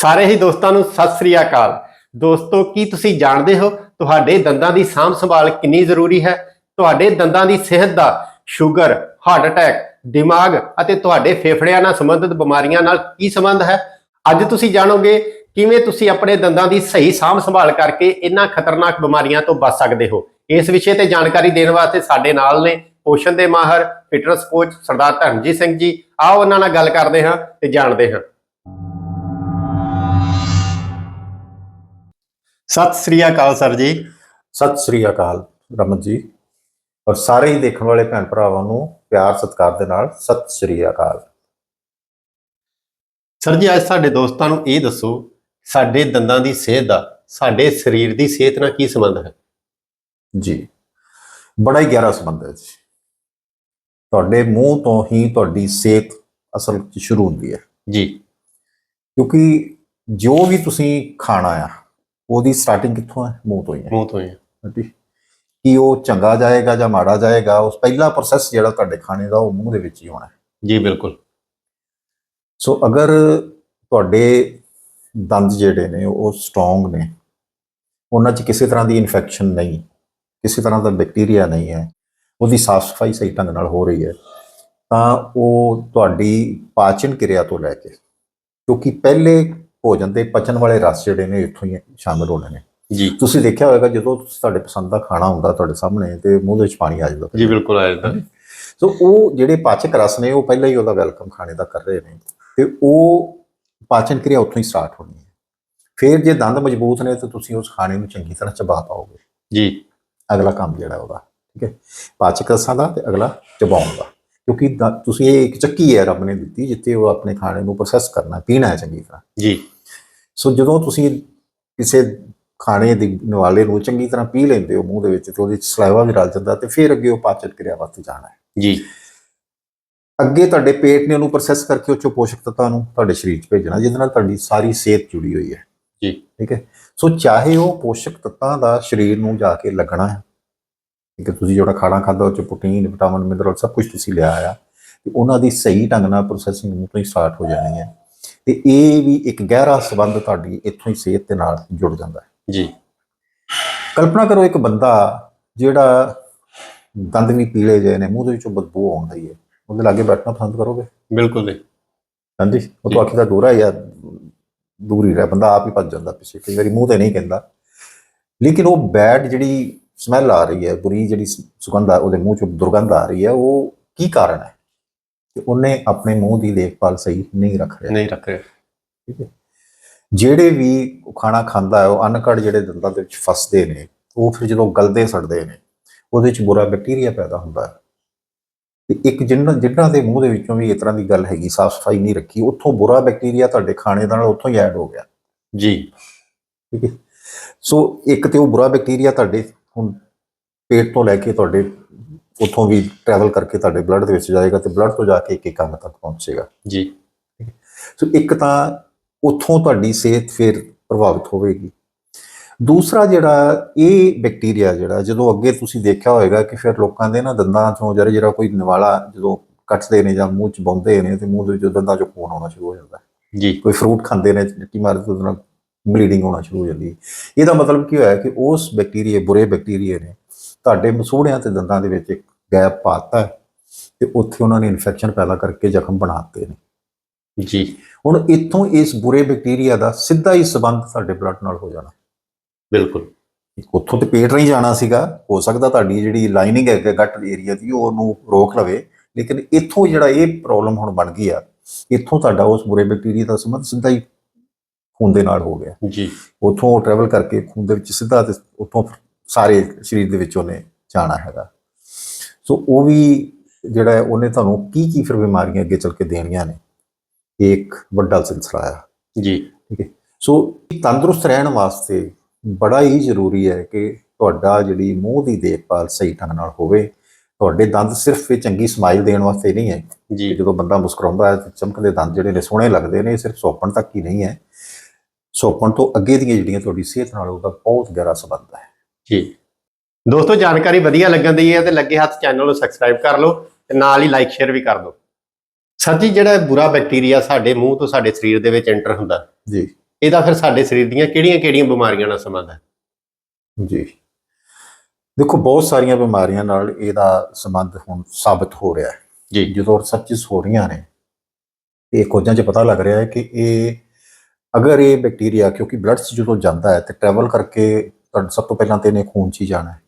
ਸਾਰੇ ਹੀ ਦੋਸਤਾਂ ਨੂੰ ਸਤਿ ਸ੍ਰੀ ਅਕਾਲ। ਦੋਸਤੋ, ਕੀ ਤੁਸੀਂ ਜਾਣਦੇ ਹੋ ਤੁਹਾਡੇ ਦੰਦਾਂ ਦੀ ਸਾਂਭ ਸੰਭਾਲ ਕਿੰਨੀ ਜ਼ਰੂਰੀ ਹੈ? ਤੁਹਾਡੇ ਦੰਦਾਂ ਦੀ ਸਿਹਤ ਦਾ ਸ਼ੂਗਰ, ਹਾਰਟ ਅਟੈਕ, ਦਿਮਾਗ ਅਤੇ ਤੁਹਾਡੇ ਫੇਫੜਿਆਂ ਨਾਲ ਸੰਬੰਧਿਤ ਬਿਮਾਰੀਆਂ ਨਾਲ ਕੀ ਸੰਬੰਧ ਹੈ? ਅੱਜ ਤੁਸੀਂ ਜਾਣੋਗੇ ਕਿਵੇਂ ਤੁਸੀਂ ਆਪਣੇ ਦੰਦਾਂ ਦੀ ਸਹੀ ਸਾਂਭ ਸੰਭਾਲ ਕਰਕੇ ਇਹਨਾਂ ਖਤਰਨਾਕ ਬਿਮਾਰੀਆਂ ਤੋਂ ਬਚ ਸਕਦੇ ਹੋ। ਇਸ ਵਿਸ਼ੇ ਤੇ ਜਾਣਕਾਰੀ ਦੇਣ ਵਾਸਤੇ ਸਾਡੇ ਨਾਲ ਨੇ ਪੋਸ਼ਣ ਦੇ ਮਾਹਰ ਫਿਟਨੈਸ ਕੋਚ ਸਰਦਾਰ ਧਰਮਜੀਤ ਸਿੰਘ ਜੀ। ਆਓ ਉਹਨਾਂ ਨਾਲ ਗੱਲ ਕਰਦੇ ਹਾਂ ਤੇ ਜਾਣਦੇ ਹਾਂ। ਸਤਿ ਸ੍ਰੀ ਅਕਾਲ ਸਰ ਜੀ। ਸਤਿ ਸ੍ਰੀ ਅਕਾਲ ਰਮਨ ਜੀ। ਔਰ ਸਾਰੇ ਹੀ ਦੇਖਣ ਵਾਲੇ ਭੈਣ ਭਰਾਵਾਂ ਨੂੰ ਪਿਆਰ ਸਤਿਕਾਰ ਦੇ ਨਾਲ ਸਤਿ ਸ੍ਰੀ ਅਕਾਲ। ਸਰ ਜੀ ਅੱਜ ਸਾਡੇ ਦੋਸਤਾਂ ਨੂੰ ਇਹ ਦੱਸੋ ਸਾਡੇ ਦੰਦਾਂ ਦੀ ਸਿਹਤ ਦਾ ਸਾਡੇ ਸਰੀਰ ਦੀ ਸਿਹਤ ਨਾਲ ਕੀ ਸੰਬੰਧ ਹੈ? ਜੀ ਬੜਾ ਹੀ ਗਹਿਰਾ ਸੰਬੰਧ ਹੈ ਜੀ। ਤੁਹਾਡੇ ਮੂੰਹ ਤੋਂ ਹੀ ਤੁਹਾਡੀ ਸਿਹਤ ਅਸਲ ਵਿੱਚ ਸ਼ੁਰੂ ਹੁੰਦੀ ਹੈ। ਜੀ। ਕਿਉਂਕਿ ਜੋ ਵੀ ਤੁਸੀਂ ਖਾਣਾ ਆ ਉਹਦੀ ਸਟਾਰਟਿੰਗ ਕਿੱਥੋਂ ਹੈ? ਮੂੰਹ ਤੋਂ ਹੀ ਹੈ। ਮੂੰਹ ਤੋਂ ਹੀ ਹੈ। ਹਾਂਜੀ। ਕਿ ਉਹ ਚੰਗਾ ਜਾਏਗਾ ਜਾਂ ਮਾੜਾ ਜਾਏਗਾ ਉਸ ਪਹਿਲਾ ਪ੍ਰੋਸੈਸ ਜਿਹੜਾ ਤੁਹਾਡੇ ਖਾਣੇ ਦਾ ਉਹ ਮੂੰਹ ਦੇ ਵਿੱਚ ਹੀ ਹੋਣਾ ਹੈ। ਜੀ ਬਿਲਕੁਲ। ਸੋ ਅਗਰ ਤੁਹਾਡੇ ਦੰਦ ਜਿਹੜੇ ਨੇ ਉਹ ਸਟਰੋਂਗ ਨੇ ਉਹਨਾਂ 'ਚ ਕਿਸੇ ਤਰ੍ਹਾਂ ਦੀ ਇਨਫੈਕਸ਼ਨ ਨਹੀਂ ਕਿਸੇ ਤਰ੍ਹਾਂ ਦਾ ਬੈਕਟੀਰੀਆ ਨਹੀਂ ਹੈ ਉਹਦੀ ਸਾਫ਼ ਸਫ਼ਾਈ ਸਹੀ ਢੰਗ ਨਾਲ ਹੋ ਰਹੀ ਹੈ ਤਾਂ ਉਹ ਤੁਹਾਡੀ ਪਾਚਨ ਕਿਰਿਆ ਤੋਂ ਲੈ ਕੇ ਕਿਉਂਕਿ ਪਹਿਲੇ ਭੋਜਨ ਦੇ ਪਚਣ ਵਾਲੇ ਰਸ ਜਿਹੜੇ ਨੇ ਇੱਥੋਂ ਹੀ ਸ਼ਾਮਿਲ ਹੋਣੇ ਨੇ। ਜੀ। ਤੁਸੀਂ ਦੇਖਿਆ ਹੋਵੇਗਾ ਜਦੋਂ ਤੁਹਾਡੇ ਪਸੰਦ ਦਾ ਖਾਣਾ ਹੁੰਦਾ ਤੁਹਾਡੇ ਸਾਹਮਣੇ ਤੇ ਮੂੰਹ ਦੇ ਵਿੱਚ ਪਾਣੀ ਆ ਜਾਂਦਾ। ਜੀ ਬਿਲਕੁਲ ਆ ਜਾਂਦਾ। ਸੋ ਉਹ ਜਿਹੜੇ ਪਾਚਕ ਰਸ ਨੇ ਉਹ ਪਹਿਲਾਂ ਹੀ ਉਹਦਾ ਵੈਲਕਮ ਖਾਣੇ ਦਾ ਕਰ ਰਹੇ ਨੇ ਤੇ ਉਹ ਪਾਚਨ ਕਿਰਿਆ ਉੱਥੋਂ ਹੀ ਸਟਾਰਟ ਹੋਣੀ ਹੈ। ਫਿਰ ਜੇ ਦੰਦ ਮਜ਼ਬੂਤ ਨੇ ਤਾਂ ਤੁਸੀਂ ਉਸ ਖਾਣੇ ਨੂੰ ਚੰਗੀ ਤਰ੍ਹਾਂ ਚਬਾ ਪਾਓਗੇ। ਜੀ। ਅਗਲਾ ਕੰਮ ਜਿਹੜਾ ਉਹਦਾ ਠੀਕ ਹੈ ਪਾਚਕ ਰਸਾਂ ਦਾ ਤੇ ਅਗਲਾ ਚਬਾਉਣ ਦਾ। ਕਿਉਂਕਿ ਦ- ਤੁਸੀਂ ਇਹ ਇੱਕ ਚੱਕੀ ਹੈ ਰੱਬ ਨੇ ਦਿੱਤੀ ਜਿੱਥੇ ਉਹ ਆਪਣੇ ਖਾਣੇ ਨੂੰ ਪ੍ਰੋਸੈਸ ਕਰਨਾ ਪੀਣਾ ਹੈ ਚੰਗੀ ਤਰ੍ਹਾਂ। ਜੀ। ਸੋ ਜਦੋਂ ਤੁਸੀਂ ਕਿਸੇ ਖਾਣੇ ਦੇ ਨਵਾਲੇ ਨੂੰ ਚੰਗੀ ਤਰ੍ਹਾਂ ਪੀ ਲੈਂਦੇ ਹੋ ਮੂੰਹ ਦੇ ਵਿੱਚ ਤੇ ਉਹਦੇ ਵਿੱਚ ਸਲਾਈਵਾ ਵੀ ਰਲ ਜਾਂਦਾ ਤੇ ਫਿਰ ਅੱਗੇ ਉਹ ਪਾਚਨ ਕਿਰਿਆ ਵਾਸਤੇ ਜਾਣਾ ਹੈ। ਜੀ। ਅੱਗੇ ਤੁਹਾਡੇ ਪੇਟ ਨੇ ਉਹਨੂੰ ਪ੍ਰੋਸੈਸ ਕਰਕੇ ਉਹ ਚੋਂ ਪੋਸ਼ਕ ਤੱਤਾਂ ਨੂੰ ਤੁਹਾਡੇ ਸਰੀਰ 'ਚ ਭੇਜਣਾ ਜਿਹਦੇ ਨਾਲ ਤੁਹਾਡੀ ਸਾਰੀ ਸਿਹਤ ਜੁੜੀ ਹੋਈ ਹੈ। ਜੀ। ਠੀਕ ਹੈ? ਸੋ ਚਾਹੇ ਉਹ ਪੋਸ਼ਕ ਤੱਤਾਂ ਦਾ ਸਰੀਰ ਨੂੰ ਜਾ ਕੇ ਲੱਗਣਾ ਹੈ ਠੀਕ ਹੈ? ਤੁਸੀਂ ਜਿਹੜਾ ਖਾਣਾ ਖਾਦਾ ਉਹ ਚ ਪ੍ਰੋਟੀਨ ਵਿਟਾਮਿਨ ਮਿਨਰਲ ਸਭ ਕੁਝ ਤੁਸੀਂ ਲਿਆ ਆ ਤੇ ਉਹਨਾਂ ਦੀ ਸਹੀ ਢੰਗ ਨਾਲ ਪ੍ਰੋਸੈਸਿੰਗ ਨੂੰ ਤੋਂ ਹੀ ਸਟਾਰਟ ਹੋ ਜਾਣੀ ਹੈ। ਤੇ ਇਹ ਵੀ ਇੱਕ ਗਹਿਰਾ ਸੰਬੰਧ ਤੁਹਾਡੀ ਇੱਥੋਂ ਹੀ ਸਿਹਤ ਦੇ ਨਾਲ ਜੁੜ ਜਾਂਦਾ ਹੈ। ਜੀ। ਕਲਪਨਾ ਕਰੋ ਇੱਕ ਬੰਦਾ ਜਿਹੜਾ ਦੰਦ ਵੀ ਪੀਲੇ ਜਿਹੇ ਨੇ ਮੂੰਹ ਦੇ ਵਿੱਚੋਂ ਬਦਬੂ ਆਉਣ ਰਹੀ ਹੈ। ਉਹਦੇ ਲਾਗੇ ਬੈਠਣਾ ਪਸੰਦ ਕਰੋਗੇ? ਬਿਲਕੁਲ ਜੀ। ਹਾਂਜੀ? ਉਹ ਤੋਂ ਆਖੀ ਦਾ ਦੂਰਾ ਯਾਰ ਦੂਰ ਹੀ ਰਹਿ ਬੰਦਾ ਆਪ ਹੀ ਭੱਜ ਜਾਂਦਾ ਪਿੱਛੇ। ਕਈ ਵਾਰੀ ਮੂੰਹ ਤੇ ਨਹੀਂ ਕਹਿੰਦਾ। ਲੇਕਿਨ ਉਹ ਬੈਡ ਜਿਹੜੀ ਸਮੈਲ ਆ ਰਹੀ ਹੈ ਬੁਰੀ ਜਿਹੜੀ ਸੁਗੰਧ ਆ ਉਹਦੇ ਮੂੰਹ ਚੋਂ ਦੁਰਗੰਧ ਆ ਰਹੀ ਹੈ ਉਹ ਕੀ ਕਾਰਨ ਹੈ? ਕਿ ਉਹਨੇ ਆਪਣੇ ਮੂੰਹ ਦੀ ਦੇਖਭਾਲ ਸਹੀ ਨਹੀਂ ਰੱਖ ਰਿਹਾ। ਨਹੀਂ ਰੱਖ ਰਹੇ। ਠੀਕ ਹੈ। ਜਿਹੜੇ ਵੀ ਖਾਣਾ ਖਾਂਦਾ ਹੈ ਉਹ ਅਨਕੜ ਜਿਹੜੇ ਦੰਦਾਂ ਦੇ ਵਿੱਚ ਫਸਦੇ ਨੇ ਉਹ ਫਿਰ ਜਦੋਂ ਗਲਦੇ ਸੜਦੇ ਨੇ ਉਹਦੇ ਵਿੱਚ ਬੁਰਾ ਬੈਕਟੀਰੀਆ ਪੈਦਾ ਹੁੰਦਾ ਹੈ। ਤੇ ਇੱਕ ਜਿੰਨਾਂ ਜਿਨ੍ਹਾਂ ਦੇ ਮੂੰਹ ਦੇ ਵਿੱਚੋਂ ਵੀ ਇਸ ਤਰ੍ਹਾਂ ਦੀ ਗੱਲ ਹੈਗੀ ਸਾਫ਼ ਸਫ਼ਾਈ ਨਹੀਂ ਰੱਖੀ ਉੱਥੋਂ ਬੁਰਾ ਬੈਕਟੀਰੀਆ ਤੁਹਾਡੇ ਖਾਣੇ ਦੇ ਨਾਲ ਉੱਥੋਂ ਹੀ ਐਡ ਹੋ ਗਿਆ। ਜੀ। ਠੀਕ ਹੈ। ਸੋ ਇੱਕ ਤੇ ਉਹ ਬੁਰਾ ਬੈਕਟੀਰੀਆ ਤੁਹਾਡੇ ਹੁਣ ਪੇਟ ਤੋਂ ਲੈ ਕੇ ਤੁਹਾਡੇ ਉੱਥੋਂ ਵੀ ਟਰੈਵਲ ਕਰਕੇ ਤੁਹਾਡੇ ਬਲੱਡ ਦੇ ਵਿੱਚ ਜਾਏਗਾ ਤੇ ਬਲੱਡ ਤੋਂ ਜਾ ਕੇ ਇੱਕ ਇੱਕ ਅੰਗ ਤੱਕ ਪਹੁੰਚੇਗਾ। ਜੀ। ਸੋ ਇੱਕ ਤਾਂ ਉੱਥੋਂ ਤੁਹਾਡੀ ਸਿਹਤ ਫਿਰ ਪ੍ਰਭਾਵਿਤ ਹੋਵੇਗੀ। ਦੂਸਰਾ ਜਿਹੜਾ ਇਹ ਬੈਕਟੀਰੀਆ ਜਿਹੜਾ ਜਦੋਂ ਅੱਗੇ ਤੁਸੀਂ ਦੇਖਿਆ ਹੋਵੇਗਾ ਕਿ ਫਿਰ ਲੋਕਾਂ ਦੇ ਨਾ ਦੰਦਾਂ ਤੋਂ ਜਿਹੜਾ ਜਿਹੜਾ ਕੋਈ ਨਿਵਾਲਾ ਜਦੋਂ ਕੱਟਦੇ ਨੇ ਜਾਂ ਮੂੰਹ ਚ ਪਾਉਂਦੇ ਨੇ ਤੇ ਮੂੰਹ ਦੇ ਵਿੱਚੋਂ ਦੰਦਾਂ ਚੋਂ ਖੂਨ ਆਉਣਾ ਸ਼ੁਰੂ ਹੋ ਜਾਂਦਾ। ਜੀ। ਕੋਈ ਫਰੂਟ ਖਾਂਦੇ ਨੇ ਮਿੱਟੀ ਮਾਰਦੇ ਉਹਦੇ ਨਾਲ ਬਲੀਡਿੰਗ ਹੋਣਾ ਸ਼ੁਰੂ ਹੋ ਜਾਂਦੀ ਹੈ। ਇਹਦਾ ਮਤਲਬ ਕੀ ਹੋਇਆ ਕਿ ਉਸ ਬੈਕਟੀਰੀਏ ਬੁਰੇ ਬੈਕਟੀਰੀਏ ਨੇ ਤੁਹਾਡੇ ਮਸੂੜਿਆਂ ਤੇ ਦੰਦਾਂ ਦੇ ਵਿੱਚ ਇੱਕ ਗੈਪ ਪਾਤਾ ਤੇ ਉੱਥੇ ਉਹਨਾਂ ਨੇ ਇਨਫੈਕਸ਼ਨ ਪੈਦਾ ਕਰਕੇ ਜ਼ਖਮ ਬਣਾਤੇ ਨੇ। ਜੀ। ਹੁਣ ਇੱਥੋਂ ਇਸ ਬੁਰੇ ਬੈਕਟੀਰੀਆ ਦਾ ਸਿੱਧਾ ਹੀ ਸਬੰਧ ਤੁਹਾਡੇ ਬਲੱਡ ਨਾਲ ਹੋ ਜਾਣਾ। ਬਿਲਕੁਲ। ਉੱਥੋਂ ਤੇ ਪੇਟ ਨਹੀਂ ਜਾਣਾ ਸੀਗਾ ਹੋ ਸਕਦਾ ਤੁਹਾਡੀ ਜਿਹੜੀ ਲਾਈਨਿੰਗ ਹੈ ਗੱਟ ਏਰੀਆ ਦੀ ਉਹ ਉਹਨੂੰ ਰੋਕ ਲਵੇ ਲੇਕਿਨ ਇੱਥੋਂ ਜਿਹੜਾ ਇਹ ਪ੍ਰੋਬਲਮ ਹੁਣ ਬਣ ਗਈ ਆ ਇੱਥੋਂ ਤੁਹਾਡਾ ਉਸ ਬੁਰੇ ਬੈਕਟੀਰੀਆ ਦਾ ਸੰਬੰਧ ਸਿੱਧਾ ਹੀ ਖੂਨ ਦੇ ਨਾਲ ਹੋ ਗਿਆ। ਜੀ। ਉੱਥੋਂ ਟਰੈਵਲ ਕਰਕੇ ਖੂਨ ਦੇ ਵਿੱਚ ਸਿੱਧਾ ਤੇ ਉੱਥੋਂ ਸਾਰੇ ਸਰੀਰ ਦੇ ਵਿੱਚ ਉਹਨੇ ਜਾਣਾ ਹੈਗਾ। ਸੋ ਉਹ ਵੀ ਜਿਹੜਾ ਹੈ ਉਹਨੇ ਤੁਹਾਨੂੰ ਕੀ ਕੀ ਫਿਰ ਬਿਮਾਰੀਆਂ ਅੱਗੇ ਚੱਲ ਕੇ ਦੇਣੀਆਂ ਨੇ ਇਹ ਇੱਕ ਵੱਡਾ ਸਿਲਸਿਲਾ ਆ। ਜੀ। ਠੀਕ ਹੈ। ਸੋ ਤੰਦਰੁਸਤ ਰਹਿਣ ਵਾਸਤੇ ਬੜਾ ਹੀ ਜ਼ਰੂਰੀ ਹੈ ਕਿ ਤੁਹਾਡਾ ਜਿਹੜੀ ਮੂੰਹ ਦੀ ਦੇਖਭਾਲ ਸਹੀ ਢੰਗ ਨਾਲ ਹੋਵੇ। ਤੁਹਾਡੇ ਦੰਦ ਸਿਰਫ ਇਹ ਚੰਗੀ ਸਮਾਈਲ ਦੇਣ ਵਾਸਤੇ ਨਹੀਂ ਹੈ। ਜੀ। ਜਦੋਂ ਬੰਦਾ ਮੁਸਕਰਾਉਂਦਾ ਹੈ ਤੇ ਚਮਕਦੇ ਦੰਦ ਜਿਹੜੇ ਨੇ ਸੋਹਣੇ ਲੱਗਦੇ ਨੇ ਇਹ ਸਿਰਫ ਸੋਪਣ ਤੱਕ ਹੀ ਨਹੀਂ ਹੈ। ਸੋਪਣ ਤੋਂ ਅੱਗੇ ਦੀਆਂ ਜਿਹੜੀਆਂ ਤੁਹਾਡੀ ਸਿਹਤ ਨਾਲ ਉਹਦਾ ਬਹੁਤ ਗਹਿਰਾ ਸੰਬੰਧ ਹੈ। ਜੀ। ਦੋਸਤੋ ਜਾਣਕਾਰੀ ਵਧੀਆ ਲੱਗਣ ਦੀ ਹੈ ਤੇ ਲੱਗੇ ਹੱਥ ਚੈਨਲ ਨੂੰ ਸਬਸਕ੍ਰਾਈਬ ਕਰ ਲਓ ਤੇ ਨਾਲ ਹੀ ਲਾਈਕ ਸ਼ੇਅਰ ਵੀ ਕਰ ਦਿਓ। ਸਰ ਜੀ ਜਿਹੜਾ ਬੁਰਾ ਬੈਕਟੀਰੀਆ ਸਾਡੇ ਮੂੰਹ ਤੋਂ ਸਾਡੇ ਸਰੀਰ ਦੇ ਵਿੱਚ ਐਂਟਰ ਹੁੰਦਾ ਜੀ। ਇਹਦਾ ਫਿਰ ਸਾਡੇ ਸਰੀਰ ਦੀਆਂ ਕਿਹੜੀਆਂ-ਕਿਹੜੀਆਂ ਬਿਮਾਰੀਆਂ ਨਾਲ ਸੰਬੰਧ ਹੈ? ਜੀ। ਦੇਖੋ ਬਹੁਤ ਸਾਰੀਆਂ ਬਿਮਾਰੀਆਂ ਨਾਲ ਇਹਦਾ ਸੰਬੰਧ ਹੁਣ ਸਾਬਤ ਹੋ ਰਿਹਾ ਹੈ। ਜੀ। ਜਦੋਂ ਰਿਸਰਚਸ ਹੋ ਰਹੀਆਂ ਨੇ ਇਹ ਖੋਜਾਂ 'ਚ ਪਤਾ ਲੱਗ ਰਿਹਾ ਹੈ ਕਿ ਇਹ ਅਗਰ ਇਹ ਬੈਕਟੀਰੀਆ ਕਿਉਂਕਿ ਬਲੱਡ 'ਚ ਜਦੋਂ ਜਾਂਦਾ ਹੈ ਤੇ ਟਰੈਵਲ ਕਰਕੇ ਤੁਹਾਡੇ ਸਭ ਤੋਂ ਪਹਿਲਾਂ ਤੇ ਇਹਨੇ ਖੂਨ 'ਚ ਹੀ ਜਾਣਾ ਹੈ।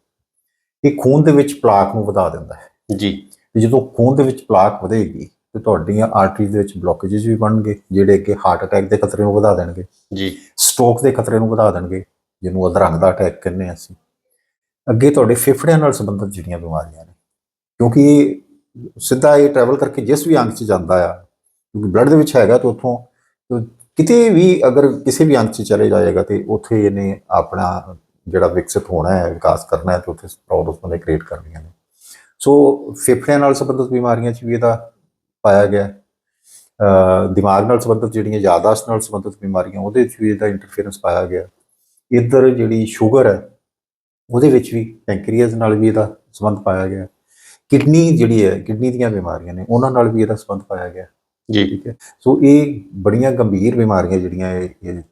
ਇਹ ਖੂਨ ਦੇ ਵਿੱਚ ਪਲਾਕ ਨੂੰ ਵਧਾ ਦਿੰਦਾ ਹੈ। ਜੀ। ਤੇ ਜਦੋਂ ਖੂਨ ਦੇ ਵਿੱਚ ਪਲਾਕ ਵਧੇਗੀ ਤੇ ਤੁਹਾਡੀਆਂ ਆਰਟਰੀਜ਼ ਦੇ ਵਿੱਚ ਬਲੋਕੇजेस ਵੀ ਬਣਨਗੇ ਜਿਹੜੇ ਕਿ ਹਾਰਟ ਅਟੈਕ ਦੇ ਖਤਰੇ ਨੂੰ ਵਧਾ ਦੇਣਗੇ। ਜੀ। ਸਟ੍ਰੋਕ ਦੇ ਖਤਰੇ ਨੂੰ ਵਧਾ ਦੇਣਗੇ ਜਿਹਨੂੰ ਅਧਰੰਗ ਦਾ ਅਟੈਕ ਕਹਿੰਦੇ ਹਾਂ ਅਸੀਂ। ਅੱਗੇ ਤੁਹਾਡੇ ਫੇਫੜਿਆਂ ਨਾਲ ਸੰਬੰਧਿਤ ਜਿਹੜੀਆਂ ਬਿਮਾਰੀਆਂ ਨੇ ਕਿਉਂਕਿ ਸਿੱਧਾ ਇਹ ਟਰੈਵਲ ਕਰਕੇ ਜਿਸ ਵੀ ਅੰਗ 'ਚ ਜਾਂਦਾ ਆ ਕਿਉਂਕਿ ਬਲੱਡ ਦੇ ਵਿੱਚ ਹੈਗਾ ਤੇ ਉੱਥੋਂ ਕਿਤੇ ਵੀ ਅਗਰ ਕਿਸੇ ਵੀ ਅੰਗ 'ਚ ਚਲੇ ਜਾਏਗਾ ਤੇ ਉੱਥੇ ਇਹਨੇ ਆਪਣਾ ਜਿਹੜਾ ਵਿਕਸਿਤ ਹੋਣਾ ਹੈ, ਵਿਕਾਸ ਕਰਨਾ ਹੈ ਤੇ ਉੱਥੇ ਪ੍ਰੋਬਲਮਸ ਨੇ ਕ੍ਰੀਏਟ ਕਰਨੀਆਂ ਨੇ। ਸੋ ਫੇਫੜਿਆਂ ਨਾਲ ਸੰਬੰਧਿਤ ਬਿਮਾਰੀਆਂ 'ਚ ਵੀ ਇਹਦਾ ਪਾਇਆ ਗਿਆ ਦਿਮਾਗ ਨਾਲ ਸੰਬੰਧਿਤ ਜਿਹੜੀਆਂ ਯਾਦਾਸ਼ਤ ਨਾਲ ਸੰਬੰਧਿਤ ਬਿਮਾਰੀਆਂ, ਉਹਦੇ 'ਚ ਵੀ ਇਹਦਾ ਇੰਟਰਫੇਰੈਂਸ ਪਾਇਆ ਗਿਆ ਇੱਧਰ ਜਿਹੜੀ ਸ਼ੂਗਰ ਹੈ, ਉਹਦੇ ਵਿੱਚ ਵੀ ਪੈਂਕਰੀਅਸ ਨਾਲ ਵੀ ਇਹਦਾ ਸੰਬੰਧ ਪਾਇਆ ਗਿਆ ਕਿਡਨੀ ਜਿਹੜੀ ਹੈ, ਕਿਡਨੀ ਦੀਆਂ ਬਿਮਾਰੀਆਂ ਨੇ, ਉਹਨਾਂ ਨਾਲ ਵੀ ਇਹਦਾ ਸੰਬੰਧ ਪਾਇਆ ਗਿਆ ਜੀ। ਠੀਕ ਹੈ। ਸੋ ਇਹ ਬੜੀਆਂ ਗੰਭੀਰ ਬਿਮਾਰੀਆਂ ਜਿਹੜੀਆਂ ਇਹ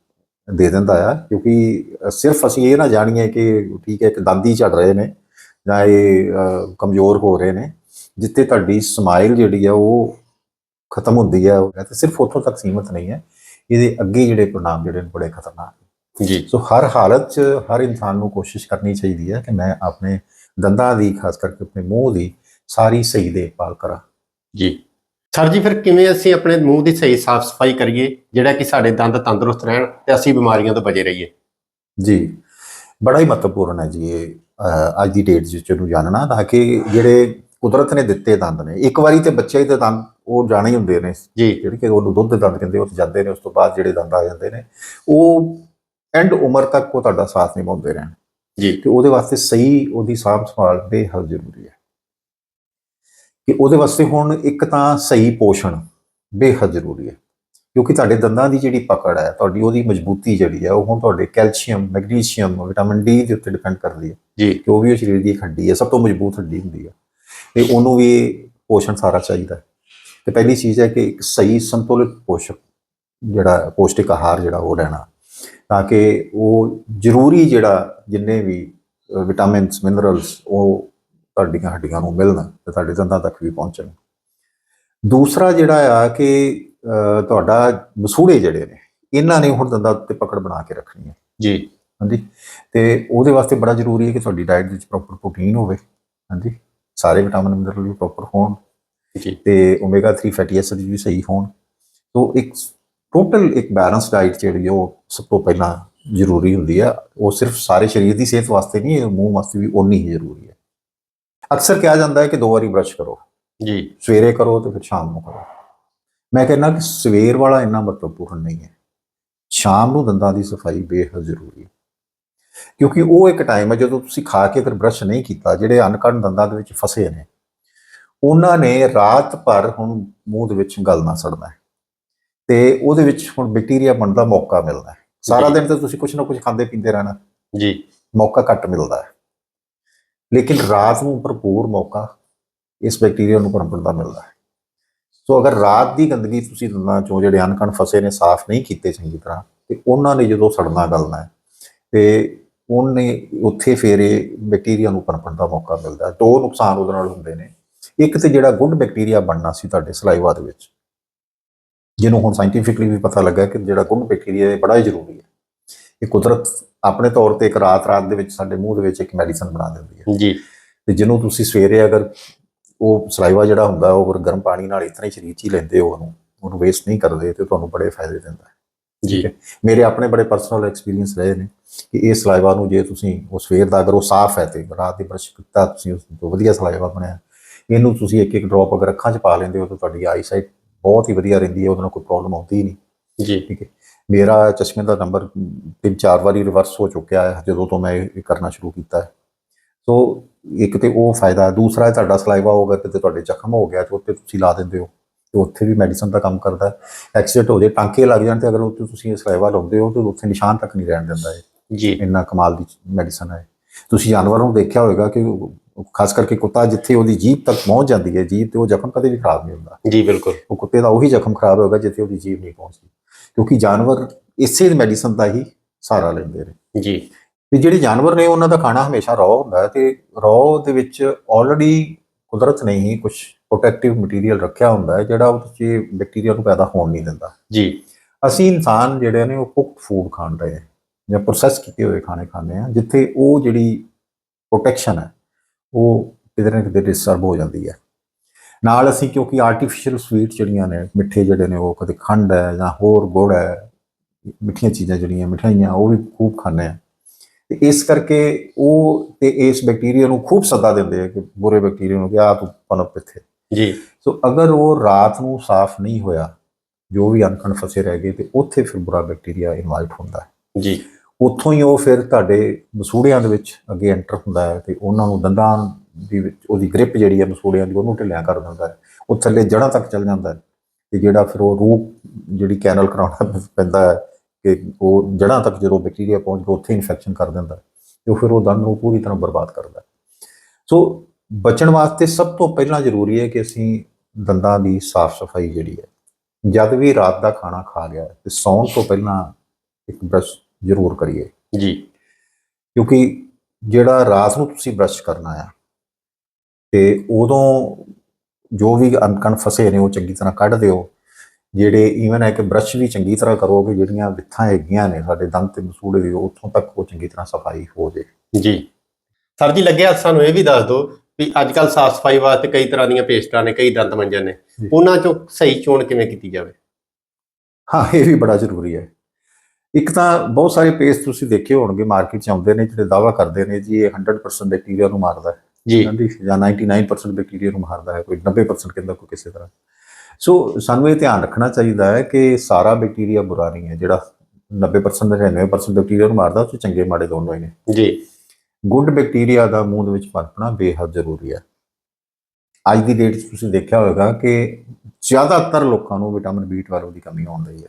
ਦੇ ਦਿੰਦਾ ਆ ਕਿਉਂਕਿ ਸਿਰਫ ਅਸੀਂ ਇਹ ਨਾ ਜਾਣੀਏ ਕਿ ਠੀਕ ਹੈ ਇੱਕ ਦੰਦੀ ਝੜ ਰਹੇ ਨੇ ਜਾਂ ਇਹ ਕਮਜ਼ੋਰ ਹੋ ਰਹੇ ਨੇ ਜਿੱਥੇ ਤੁਹਾਡੀ ਸਮਾਈਲ ਜਿਹੜੀ ਆ ਉਹ ਖਤਮ ਹੁੰਦੀ ਆ ਤੇ ਸਿਰਫ ਉੱਥੋਂ ਤੱਕ ਸੀਮਤ ਨਹੀਂ ਹੈ ਇਹਦੇ ਅੱਗੇ ਜਿਹੜੇ ਪ੍ਰਣਾਮ ਜਿਹੜੇ ਨੇ ਬੜੇ ਖਤਰਨਾਕ ਜੀ। ਸੋ ਹਰ ਹਾਲਤ 'ਚ ਹਰ ਇਨਸਾਨ ਨੂੰ ਕੋਸ਼ਿਸ਼ ਕਰਨੀ ਚਾਹੀਦੀ ਹੈ ਕਿ ਮੈਂ ਆਪਣੇ ਦੰਦਾਂ ਦੀ ਖਾਸ ਕਰਕੇ ਆਪਣੇ ਮੂੰਹ ਦੀ ਸਾਰੀ ਸਹੀ ਦੇਖਭਾਲ ਕਰਾਂ। ਜੀ। ਸਰ ਜੀ ਫਿਰ ਕਿਵੇਂ ਅਸੀਂ ਆਪਣੇ ਮੂੰਹ ਦੀ ਸਹੀ ਸਾਫ਼ ਸਫ਼ਾਈ ਕਰੀਏ ਜਿਹੜਾ ਕਿ ਸਾਡੇ ਦੰਦ ਤੰਦਰੁਸਤ ਰਹਿਣ ਤੇ ਅਸੀਂ ਬਿਮਾਰੀਆਂ ਤੋਂ ਬਚੇ ਰਹੀਏ? ਜੀ ਬੜਾ ਹੀ ਮਹੱਤਵਪੂਰਨ ਹੈ ਜੀ ਇਹ ਅਹ, ਅੱਜ ਦੀ ਡੇਟ ਵਿੱਚ ਇਹਨੂੰ ਜਾਣਨਾ ਤਾਂ ਕਿ ਜਿਹੜੇ ਕੁਦਰਤ ਨੇ ਦਿੱਤੇ ਦੰਦ ਨੇ ਇੱਕ ਵਾਰੀ ਤੇ ਬੱਚੇ ਦੇ ਦੰਦ ਉਹ ਜਾਣੇ ਹੀ ਹੁੰਦੇ ਨੇ। ਜੀ। ਜਿਹੜੇ ਕਿ ਉਹਨੂੰ ਦੁੱਧ ਦੇ ਦੰਦ ਕਹਿੰਦੇ ਉਹ ਤੇ ਜਾਂਦੇ ਨੇ ਉਸ ਤੋਂ ਬਾਅਦ ਜਿਹੜੇ ਦੰਦ ਆ ਜਾਂਦੇ ਨੇ ਉਹ ਐਂਡ ਉਮਰ ਤੱਕ ਉਹ ਤੁਹਾਡਾ ਸਾਥ ਨਿਭਾਉਂਦੇ ਰਹਿਣ। ਜੀ। ਕਿ ਉਹਦੇ ਵਾਸਤੇ ਸਹੀ ਉਹਦੀ ਸਾਂਭ ਸੰਭਾਲ ਬੇਹੱਦ ਜ਼ਰੂਰੀ ਹੈ। ਕਿ ਉਹਦੇ ਵਾਸਤੇ ਹੁਣ ਇੱਕ ਤਾਂ ਸਹੀ ਪੋਸ਼ਣ ਬੇਹੱਦ ਜ਼ਰੂਰੀ ਹੈ। ਕਿਉਂਕਿ ਤੁਹਾਡੇ ਦੰਦਾਂ ਦੀ ਜਿਹੜੀ ਪਕੜ ਹੈ ਤੁਹਾਡੀ ਉਹਦੀ ਮਜ਼ਬੂਤੀ ਜਿਹੜੀ ਹੈ ਉਹ ਹੁਣ ਤੁਹਾਡੇ ਕੈਲਸ਼ੀਅਮ ਮੈਗਨੀਸ਼ੀਅਮ ਵਿਟਾਮਿਨ ਡੀ ਦੇ ਉੱਤੇ ਡਿਪੈਂਡ ਕਰਦੀ ਹੈ। ਜੀ। ਕਿ ਉਹ ਵੀ ਉਹ ਸਰੀਰ ਦੀ ਹੱਡੀ ਹੈ ਸਭ ਤੋਂ ਮਜ਼ਬੂਤ ਹੱਡੀ ਹੁੰਦੀ ਹੈ। ਤੇ ਉਹਨੂੰ ਵੀ ਪੋਸ਼ਣ ਸਾਰਾ ਚਾਹੀਦਾ ਹੈ। ਤੇ ਪਹਿਲੀ ਚੀਜ਼ ਹੈ ਕਿ ਇੱਕ ਸਹੀ ਸੰਤੁਲਿਤ ਪੋਸ਼ਕ ਜਿਹੜਾ ਪੌਸ਼ਟਿਕ ਆਹਾਰ ਜਿਹੜਾ ਉਹ ਲੈਣਾ ਤਾਂ ਕਿ ਉਹ ਜ਼ਰੂਰੀ ਜਿਹੜਾ ਜਿੰਨੇ ਵੀ ਵਿਟਾਮਿਨਸ ਮਿਨਰਲਸ ਉਹ ਤੁਹਾਡੀਆਂ ਹੱਡੀਆਂ ਨੂੰ ਮਿਲਣ ਤੇ ਤੁਹਾਡੇ ਦੰਦਾਂ ਤੱਕ ਵੀ ਪਹੁੰਚਣ। ਦੂਸਰਾ ਜਿਹੜਾ ਆ ਕਿ ਤੁਹਾਡਾ ਮਸੂੜੇ ਜਿਹੜੇ ਨੇ ਇਹਨਾਂ ਨੇ ਹੁਣ ਦੰਦਾਂ ਉੱਤੇ ਪਕੜ ਬਣਾ ਕੇ ਰੱਖਣੀ ਹੈ। ਜੀ। ਹਾਂਜੀ। ਤੇ ਉਹਦੇ ਵਾਸਤੇ ਬੜਾ ਜ਼ਰੂਰੀ ਹੈ ਕਿ ਤੁਹਾਡੀ ਡਾਈਟ ਵਿੱਚ ਪ੍ਰੋਪਰ ਪ੍ਰੋਟੀਨ ਹੋਵੇ। ਹਾਂਜੀ। ਸਾਰੇ ਵਿਟਾਮਿਨ ਮਿਨਰਲ ਵੀ ਪ੍ਰੋਪਰ ਹੋਣ। ਜੀ। ਤੇ ਓਮੇਗਾ 3 ਫੈਟੀ ਐਸਿਡ ਵੀ ਸਹੀ ਹੋਣ। ਸੋ ਇੱਕ ਟੋਟਲ ਇੱਕ ਬੈਲੈਂਸ ਡਾਈਟ ਜਿਹੜੀ ਉਹ ਸਭ ਤੋਂ ਪਹਿਲਾਂ ਜ਼ਰੂਰੀ ਹੁੰਦੀ ਹੈ ਉਹ ਸਿਰਫ ਸਾਰੇ ਸਰੀਰ ਦੀ ਸਿਹਤ ਵਾਸਤੇ ਨਹੀਂ ਮੂੰਹ ਵਾਸਤੇ ਵੀ ਓਨੀ ਹੀ ਜ਼ਰੂਰੀ ਹੈ ਅਕਸਰ ਕਿਹਾ ਜਾਂਦਾ ਹੈ ਕਿ ਦੋ ਵਾਰੀ ਬ੍ਰਸ਼ ਕਰੋ। ਜੀ। ਸਵੇਰੇ ਕਰੋ ਤੇ ਫਿਰ ਸ਼ਾਮ ਨੂੰ ਕਰੋ। ਮੈਂ ਕਹਿੰਦਾ ਕਿ ਸਵੇਰ ਵਾਲਾ ਇੰਨਾ ਮਹੱਤਵਪੂਰਨ ਨਹੀਂ ਹੈ। ਸ਼ਾਮ ਨੂੰ ਦੰਦਾਂ ਦੀ ਸਫ਼ਾਈ ਬੇਹੱਦ ਜ਼ਰੂਰੀ ਹੈ। ਕਿਉਂਕਿ ਉਹ ਇੱਕ ਟਾਈਮ ਹੈ ਜਦੋਂ ਤੁਸੀਂ ਖਾ ਕੇ ਫਿਰ ਬ੍ਰਸ਼ ਨਹੀਂ ਕੀਤਾ ਜਿਹੜੇ ਅਨਕਣ ਦੰਦਾਂ ਦੇ ਵਿੱਚ ਫਸੇ ਨੇ ਉਹਨਾਂ ਨੇ ਰਾਤ ਭਰ ਹੁਣ ਮੂੰਹ ਦੇ ਵਿੱਚ ਗਲਣਾ ਸੜਨਾ ਹੈ। ਤੇ ਉਹਦੇ ਵਿੱਚ ਹੁਣ ਬੈਕਟੀਰੀਆ ਬਣਨ ਦਾ ਮੌਕਾ ਮਿਲਦਾ ਹੈ। ਸਾਰਾ। ਦਿਨ ਤਾਂ ਤੁਸੀਂ ਕੁਝ ਨਾ ਕੁਝ ਖਾਂਦੇ ਪੀਂਦੇ ਰਹਿਣਾ। ਜੀ। ਮੌਕਾ ਘੱਟ ਮਿਲਦਾ ਹੈ। ਲੇਕਿਨ ਰਾਤ ਨੂੰ ਭਰਪੂਰ ਮੌਕਾ ਇਸ ਬੈਕਟੀਰੀਆ ਨੂੰ ਪਨਪਣ ਦਾ ਮਿਲਦਾ ਹੈ। ਸੋ ਅਗਰ ਰਾਤ ਦੀ ਗੰਦਗੀ ਤੁਸੀਂ ਦੰਦਾਂ ਚੋਂ ਜਿਹੜੇ ਅਨਕਣ ਫਸੇ ਨੇ, ਸਾਫ਼ ਨਹੀਂ ਕੀਤੇ ਚੰਗੀ ਤਰ੍ਹਾਂ, ਤੇ ਉਹਨਾਂ ਨੇ ਜਦੋਂ ਸੜਨਾ ਗਲਣਾ ਹੈ, ਤੇ ਉਹਨੇ ਉੱਥੇ ਫੇਰ ਇਹ ਬੈਕਟੀਰੀਆ ਨੂੰ ਪਨਪਣ ਦਾ ਮੌਕਾ ਮਿਲਦਾ ਦੋ ਨੁਕਸਾਨ ਉਹਦੇ ਨਾਲ ਹੁੰਦੇ ਨੇ। ਇੱਕ ਤੇ ਜਿਹੜਾ ਗੁੱਡ ਬੈਕਟੀਰੀਆ ਬਣਨਾ ਸੀ ਤੁਹਾਡੇ ਸਲਾਈਵਾ ਦੇ ਵਿੱਚ, ਜਿਹਨੂੰ ਹੁਣ ਸਾਇੰਟੀਫਿਕਲੀ ਵੀ ਪਤਾ ਲੱਗਾ ਕਿ ਜਿਹੜਾ ਗੁੱਡ ਬੈਕਟੀਰੀਆ ਇਹ ਬੜਾ ਹੀ ਜ਼ਰੂਰੀ ਹੈ। ਇਹ ਕੁਦਰਤ ਆਪਣੇ ਤੌਰ ਤੇ ਇੱਕ ਰਾਤ ਰਾਤ ਦੇ ਵਿੱਚ ਸਾਡੇ ਮੂੰਹ ਦੇ ਵਿੱਚ ਇੱਕ ਮੈਡੀਸਨ ਬਣਾ ਦਿੰਦੀ ਹੈ। ਜੀ। ਤੇ ਜਿਹਨੂੰ ਤੁਸੀਂ ਸਵੇਰੇ ਅਗਰ ਉਹ ਸਲਾਈਵਾ ਜਿਹੜਾ ਹੁੰਦਾ ਉਹ ਗਰਮ ਪਾਣੀ ਨਾਲ ਇਤਨਾ ਹੀ ਸਰੀਰ 'ਚ ਹੀ ਲੈਂਦੇ ਹੋ ਉਹਨੂੰ ਉਹਨੂੰ ਵੇਸਟ ਨਹੀਂ ਕਰਦੇ ਤੇ ਤੁਹਾਨੂੰ ਬੜੇ ਫਾਇਦੇ ਦਿੰਦਾ ਹੈ। ਜੀ। ਮੇਰੇ ਆਪਣੇ ਬੜੇ ਪਰਸਨਲ ਐਕਸਪੀਰੀਅੰਸ ਰਹੇ ਨੇ ਕਿ ਇਹ ਸਲਾਈਵਾ ਨੂੰ ਜੇ ਤੁਸੀਂ ਉਹ ਸਵੇਰ ਦਾ ਅਗਰ ਉਹ ਸਾਫ਼ ਹੈ ਤੇ ਰਾਤ ਦੀ ਬਰਸ਼ ਕੀਤਾ ਤੁਸੀਂ ਉਸ ਤੋਂ ਵਧੀਆ ਸਲਾਈਵਾ ਬਣਿਆ। ਇਹਨੂੰ ਤੁਸੀਂ ਇੱਕ ਇੱਕ ਡ੍ਰੌਪ ਅਗਰ ਅੱਖਾਂ 'ਚ ਪਾ ਲੈਂਦੇ ਹੋ ਤਾਂ ਤੁਹਾਡੀ ਆਈਸਾਈਟ ਬਹੁਤ ਹੀ ਵਧੀਆ ਰਹਿੰਦੀ ਹੈ ਉਹਦੇ ਨਾਲ ਕੋਈ ਪ੍ਰੋਬਲਮ ਆਉਂਦੀ ਨਹੀਂ। ਜੀ। ਠੀਕ ਹੈ? ਮੇਰਾ ਚਸ਼ਮੇ ਦਾ ਨੰਬਰ ਤਿੰਨ ਚਾਰ ਵਾਰੀ ਰਿਵਰਸ ਹੋ ਚੁੱਕਿਆ ਹੈ ਜਦੋਂ ਤੋਂ ਮੈਂ ਇਹ ਕਰਨਾ ਸ਼ੁਰੂ ਕੀਤਾ ਹੈ। ਸੋ ਇੱਕ ਤੇ ਉਹ ਫਾਇਦਾ ਹੈ। ਦੂਸਰਾ ਹੈ ਤੁਹਾਡਾ ਸਲਾਈਵਾ ਹੋਗਾ ਕਿਤੇ ਤੁਹਾਡੇ ਜ਼ਖਮ ਹੋ ਗਿਆ ਤੇ ਉੱਤੇ ਤੁਸੀਂ ਲਾ ਦਿੰਦੇ ਹੋ ਤੇ ਉੱਥੇ ਵੀ ਮੈਡੀਸਨ ਦਾ ਕੰਮ ਕਰਦਾ ਹੈ। ਐਕਸੀਡੈਂਟ ਹੋ ਜਾਏ ਟਾਂਕੇ ਲੱਗ ਜਾਣ ਤੇ ਅਗਰ ਉੱਤੇ ਤੁਸੀਂ ਸਲਾਈਵਾ ਲਾਉਂਦੇ ਹੋ ਤੇ ਉੱਥੇ ਨਿਸ਼ਾਨ ਤੱਕ ਨਹੀਂ ਰਹਿਣ ਦਿੰਦਾ ਇਹ। ਜੀ। ਇੰਨਾ ਕਮਾਲ ਦੀ ਮੈਡੀਸਨ ਹੈ ਤੁਸੀਂ ਜਾਨਵਰਾਂ ਨੂੰ ਦੇਖਿਆ ਹੋਵੇਗਾ ਕਿ ਖਾਸ ਕਰਕੇ ਕੁੱਤਾ ਜਿੱਥੇ ਉਹਦੀ ਜੀਭ ਤੱਕ ਪਹੁੰਚ ਜਾਂਦੀ ਹੈ ਜੀਭ ਤੇ ਉਹ ਜ਼ਖਮ ਕਦੇ ਵੀ ਖਰਾਬ ਨਹੀਂ ਹੁੰਦਾ। ਜੀ ਬਿਲਕੁਲ। ਉਹ ਕੁੱਤੇ ਦਾ ਉਹੀ ਜ਼ਖਮ ਖਰਾਬ ਹੋਏਗਾ ਜਿੱਥੇ ਉਹਦੀ ਜੀਭ ਨਹੀਂ ਪਹੁੰਚਦੀ। ਕਿਉਂਕਿ ਜਾਨਵਰ ਇਸੇ ਮੈਡੀਸਨ ਦਾ ਹੀ ਸਹਾਰਾ ਲੈਂਦੇ ਨੇ। ਜੀ। ਤੇ ਜਿਹੜੇ ਜਾਨਵਰ ਨੇ ਉਹਨਾਂ ਦਾ ਖਾਣਾ ਹਮੇਸ਼ਾ ਰॉ ਹੁੰਦਾ ਹੈ ਤੇ ਰॉ ਦੇ ਵਿੱਚ ਆਲਰੇਡੀ ਕੁਦਰਤ ਨੇ ਹੀ ਕੁਝ ਪ੍ਰੋਟੈਕਟਿਵ ਮਟੀਰੀਅਲ ਰੱਖਿਆ ਹੁੰਦਾ ਹੈ ਜਿਹੜਾ ਉਹ ਚ ਬੈਕਟੀਰੀਆ ਨੂੰ ਪੈਦਾ ਹੋਣ ਨਹੀਂ ਦਿੰਦਾ। ਜੀ। ਅਸੀਂ ਇਨਸਾਨ ਜਿਹੜੇ ਨੇ ਉਹ ਕੁਕਡ ਫੂਡ ਖਾਣ ਰਹੇ ਹਾਂ ਜਾਂ ਪ੍ਰੋਸੈਸ ਕੀਤੇ ਹੋਏ ਖਾਣੇ ਖਾਂਦੇ ਆ ਜਿੱਥੇ ਉਹ ਜਿਹੜੀ ਪ੍ਰੋਟੈਕਸ਼ਨ ਹੈ ਉਹ ਕਿਤੇ ਨਾ ਕਿਤੇ ਡਿਸਟਰਬ ਹੋ ਜਾਂਦੀ ਹੈ। ਨਾਲ ਅਸੀਂ ਕਿਉਂਕਿ ਆਰਟੀਫੀਸ਼ੀਅਲ ਸਵੀਟ ਜਿਹੜੀਆਂ ਨੇ ਮਿੱਠੇ ਜਿਹੜੇ ਨੇ ਉਹ ਕਦੇ ਖੰਡ ਹੈ ਜਾਂ ਹੋਰ ਗੁੜ ਹੈ ਮਿੱਠੀਆਂ ਚੀਜ਼ਾਂ ਜਿਹੜੀਆਂ ਮਿਠਾਈਆਂ ਉਹ ਵੀ ਖੂਬ ਖਾਂਦੇ ਆ ਤੇ ਇਸ ਕਰਕੇ ਉਹ ਤੇ ਇਸ ਬੈਕਟੀਰੀਆ ਨੂੰ ਖੂਬ ਸੱਦਾ ਦਿੰਦੇ ਆ ਕਿ ਬੁਰੇ ਬੈਕਟੀਰੀਆ ਨੂੰ ਕਿ ਆ ਤੂੰ ਪਨਪ ਇੱਥੇ। ਜੀ। ਸੋ ਅਗਰ ਉਹ ਰਾਤ ਨੂੰ ਸਾਫ਼ ਨਹੀਂ ਹੋਇਆ ਜੋ ਵੀ ਅਨਕਣ ਫਸੇ ਰਹਿ ਗਏ ਤੇ ਉੱਥੇ ਫਿਰ ਬੁਰਾ ਬੈਕਟੀਰੀਆ ਇਨਵਾਈਟ ਹੁੰਦਾ ਹੈ। ਜੀ। ਉੱਥੋਂ ਹੀ ਉਹ ਫਿਰ ਤੁਹਾਡੇ ਮਸੂੜਿਆਂ ਦੇ ਵਿੱਚ ਅੱਗੇ ਐਂਟਰ ਹੁੰਦਾ ਹੈ ਤੇ ਉਹਨਾਂ ਨੂੰ ਦੰਦਾਂ ਦੀ ਵਿੱਚ ਉਹਦੀ ਗ੍ਰਿਪ ਜਿਹੜੀ ਹੈ ਮਸੂੜਿਆਂ ਦੀ ਉਹਨੂੰ ਢਿੱਲਿਆਂ ਕਰ ਦਿੰਦਾ ਹੈ। ਉਹ ਥੱਲੇ ਜੜ੍ਹਾਂ ਤੱਕ ਚਲ ਜਾਂਦਾ ਹੈ ਤੇ ਜਿਹੜਾ ਫਿਰ ਉਹ ਰੂਟ ਜਿਹੜੀ ਕੈਨਲ ਕਰਾਉਣਾ ਪੈਂਦਾ ਹੈ ਕਿ ਉਹ ਜੜ੍ਹਾਂ ਤੱਕ ਜਦੋਂ ਬੈਕਟੀਰੀਆ ਪਹੁੰਚ ਕੇ ਉੱਥੇ ਇਨਫੈਕਸ਼ਨ ਕਰ ਦਿੰਦਾ ਹੈ ਤੇ ਉਹ ਫਿਰ ਉਹ ਦੰਦ ਨੂੰ ਪੂਰੀ ਤਰ੍ਹਾਂ ਬਰਬਾਦ ਕਰਦਾ ਸੋ ਬਚਣ ਵਾਸਤੇ ਸਭ ਤੋਂ ਪਹਿਲਾਂ ਜ਼ਰੂਰੀ ਹੈ ਕਿ ਅਸੀਂ ਦੰਦਾਂ ਦੀ ਸਾਫ਼ ਸਫ਼ਾਈ ਜਿਹੜੀ ਹੈ ਜਦ ਵੀ ਰਾਤ ਦਾ ਖਾਣਾ ਖਾ ਗਿਆ ਤੇ ਸੌਣ ਤੋਂ ਪਹਿਲਾਂ ਇੱਕ ਬ੍ਰਸ਼ ਜ਼ਰੂਰ ਕਰੀਏ। ਜੀ। ਕਿਉਂਕਿ ਜਿਹੜਾ ਰਾਤ ਨੂੰ ਤੁਸੀਂ ਬ੍ਰਸ਼ ਕਰਨਾ ਆ ਤੇ ਉਦੋਂ ਜੋ ਵੀ ਅਨਕਣ ਫਸੇ ਨੇ ਉਹ ਚੰਗੀ ਤਰ੍ਹਾਂ ਕੱਢ ਦਿਓ। ਜਿਹੜੇ ਈਵਨ ਹੈ ਕਿ ਬ੍ਰਸ਼ ਵੀ ਚੰਗੀ ਤਰ੍ਹਾਂ ਕਰੋਗੇ ਜਿਹੜੀਆਂ ਵਿੱਥਾਂ ਹੈਗੀਆਂ ਨੇ ਸਾਡੇ ਦੰਦ ਤੇ ਮਸੂੜੇ ਦੀ ਉੱਥੋਂ ਤੱਕ ਉਹ ਚੰਗੀ ਤਰ੍ਹਾਂ ਸਫ਼ਾਈ ਹੋ ਜੇ। ਜੀ। ਸਰ ਜੀ ਲੱਗਿਆ ਸਾਨੂੰ ਇਹ ਵੀ ਦੱਸ ਦਿਓ ਵੀ ਅੱਜ ਕੱਲ ਸਾਫ਼ ਸਫ਼ਾਈ ਵਾਸਤੇ ਕਈ ਤਰ੍ਹਾਂ ਦੀਆਂ ਪੇਸਟਾਂ ਨੇ ਕਈ ਦੰਦ ਮੰਜਨ ਨੇ। ਉਹਨਾਂ ਚੋਂ ਸਹੀ ਚੋਣ ਕਿਵੇਂ ਕੀਤੀ ਜਾਵੇ? ਹਾਂ ਇਹ ਵੀ ਬੜਾ ਜ਼ਰੂਰੀ ਹੈ। ਇੱਕ ਤਾਂ ਬਹੁਤ ਸਾਰੇ ਪੇਸਟ ਤੁਸੀਂ ਦੇਖੇ ਹੋਣਗੇ ਮਾਰਕੀਟ 'ਚ ਆਉਂਦੇ ਨੇ ਜਿਹੜੇ ਦਾਵਾ ਕਰਦੇ ਨੇ ਜੀ ਇਹ 100% ਬੈਕਟੀਰੀਆ ਨੂੰ ਮਾਰਦਾ ਹੈ। ਜੀ। ਜਾਂ 99% ਬੈਕਟੀਰੀਆ ਨੂੰ ਮਾਰਦਾ ਹੈ ਕੋਈ 90% ਕਹਿੰਦਾ ਕੋਈ ਕਿਸੇ ਤਰ੍ਹਾਂ। ਸੋ ਸਾਨੂੰ ਇਹ ਧਿਆਨ ਰੱਖਣਾ ਚਾਹੀਦਾ ਹੈ ਕਿ ਸਾਰਾ ਬੈਕਟੀਰੀਆ ਬੁਰਾ ਨਹੀਂ ਹੈ ਜਿਹੜਾ 90% ਜਾਂ 99% ਬੈਕਟੀਰੀਆ ਨੂੰ ਮਾਰਦਾ ਉਹ ਚੰਗੇ ਮਾੜੇ ਦੋਨੋਂ ਹੀ ਨੇ। ਜੀ। ਗੁੱਡ ਬੈਕਟੀਰੀਆ ਦਾ ਮੂੰਹ ਦੇ ਵਿੱਚ ਪਨਪਣਾ ਬੇਹੱਦ ਜ਼ਰੂਰੀ ਹੈ। ਅੱਜ ਦੀ ਡੇਟ 'ਚ ਤੁਸੀਂ ਦੇਖਿਆ ਹੋਵੇਗਾ ਕਿ ਜ਼ਿਆਦਾਤਰ ਲੋਕਾਂ ਨੂੰ ਵਿਟਾਮਿਨ B12 ਦੀ ਕਮੀ ਆਉਣ ਰਹੀ ਹੈ।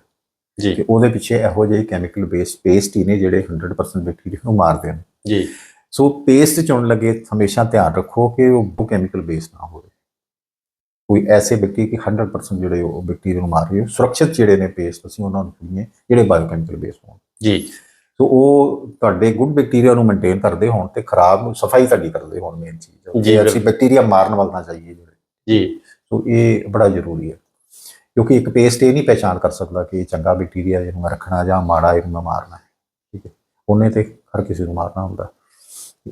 ਜੀ। ਉਹਦੇ ਪਿੱਛੇ ਇਹੋ ਜਿਹੇ ਕੈਮੀਕਲ ਬੇਸਡ ਪੇਸਟ ਹੀ ਨੇ ਜਿਹੜੇ 100% ਬੈਕਟੀਰੀਆ ਨੂੰ ਮਾਰਦੇ ਨੇ। ਜੀ। ਸੋ ਪੇਸਟ ਚੁਣਨ ਲੱਗੇ ਹਮੇਸ਼ਾ ਧਿਆਨ ਰੱਖੋ ਕਿ ਉਹ ਕੈਮੀਕਲ ਬੇਸ ਨਾ ਹੋਵੇ। ਕੋਈ ਐਸੇ ਵਿਅਕਤੀ ਕਿ 100% ਜਿਹੜੇ ਉਹ ਬੈਕਟੀਰੀਆ ਨੂੰ ਮਾਰ ਰਹੇ ਹੋ ਸੁਰੱਖਿਅਤ ਜਿਹੜੇ ਨੇ ਪੇਸਟ ਅਸੀਂ ਉਹਨਾਂ ਨੂੰ ਚੁਣੀਏ ਜਿਹੜੇ ਬਾਇਓਕੈਮੀਕਲ ਬੇਸ ਹੋਣ। ਜੀ। ਸੋ ਉਹ ਤੁਹਾਡੇ ਗੁੱਡ ਬੈਕਟੀਰੀਆ ਨੂੰ ਮੇਨਟੇਨ ਕਰਦੇ ਹੋਣ ਤੇ ਖਰਾਬ ਨੂੰ ਸਫ਼ਾਈ ਤੁਹਾਡੀ ਕਰਦੇ ਹੋਣ ਮੇਨ ਚੀਜ਼। ਜੀ, ਅਸੀਂ ਬੈਕਟੀਰੀਆ ਮਾਰਨ ਵੱਲ ਨਾ ਜਾਈਏ ਜਿਹੜੇ। ਜੀ। ਸੋ ਇਹ ਬੜਾ ਜ਼ਰੂਰੀ ਹੈ। ਕਿਉਂਕਿ ਇੱਕ ਪੇਸਟ ਇਹ ਨਹੀਂ ਪਹਿਚਾਨ ਕਰ ਸਕਦਾ ਕਿ ਇਹ ਚੰਗਾ ਬੈਕਟੀਰੀਆ ਇਹਨੂੰ ਰੱਖਣਾ ਜਾਂ ਮਾੜਾ ਇਹਨੂੰ ਮਾਰਨਾ ਠੀਕ ਹੈ। ਉਹਨੇ ਤੇ ਹਰ ਕਿਸੇ ਨੂੰ ਮਾਰਨਾ ਹੁੰਦਾ।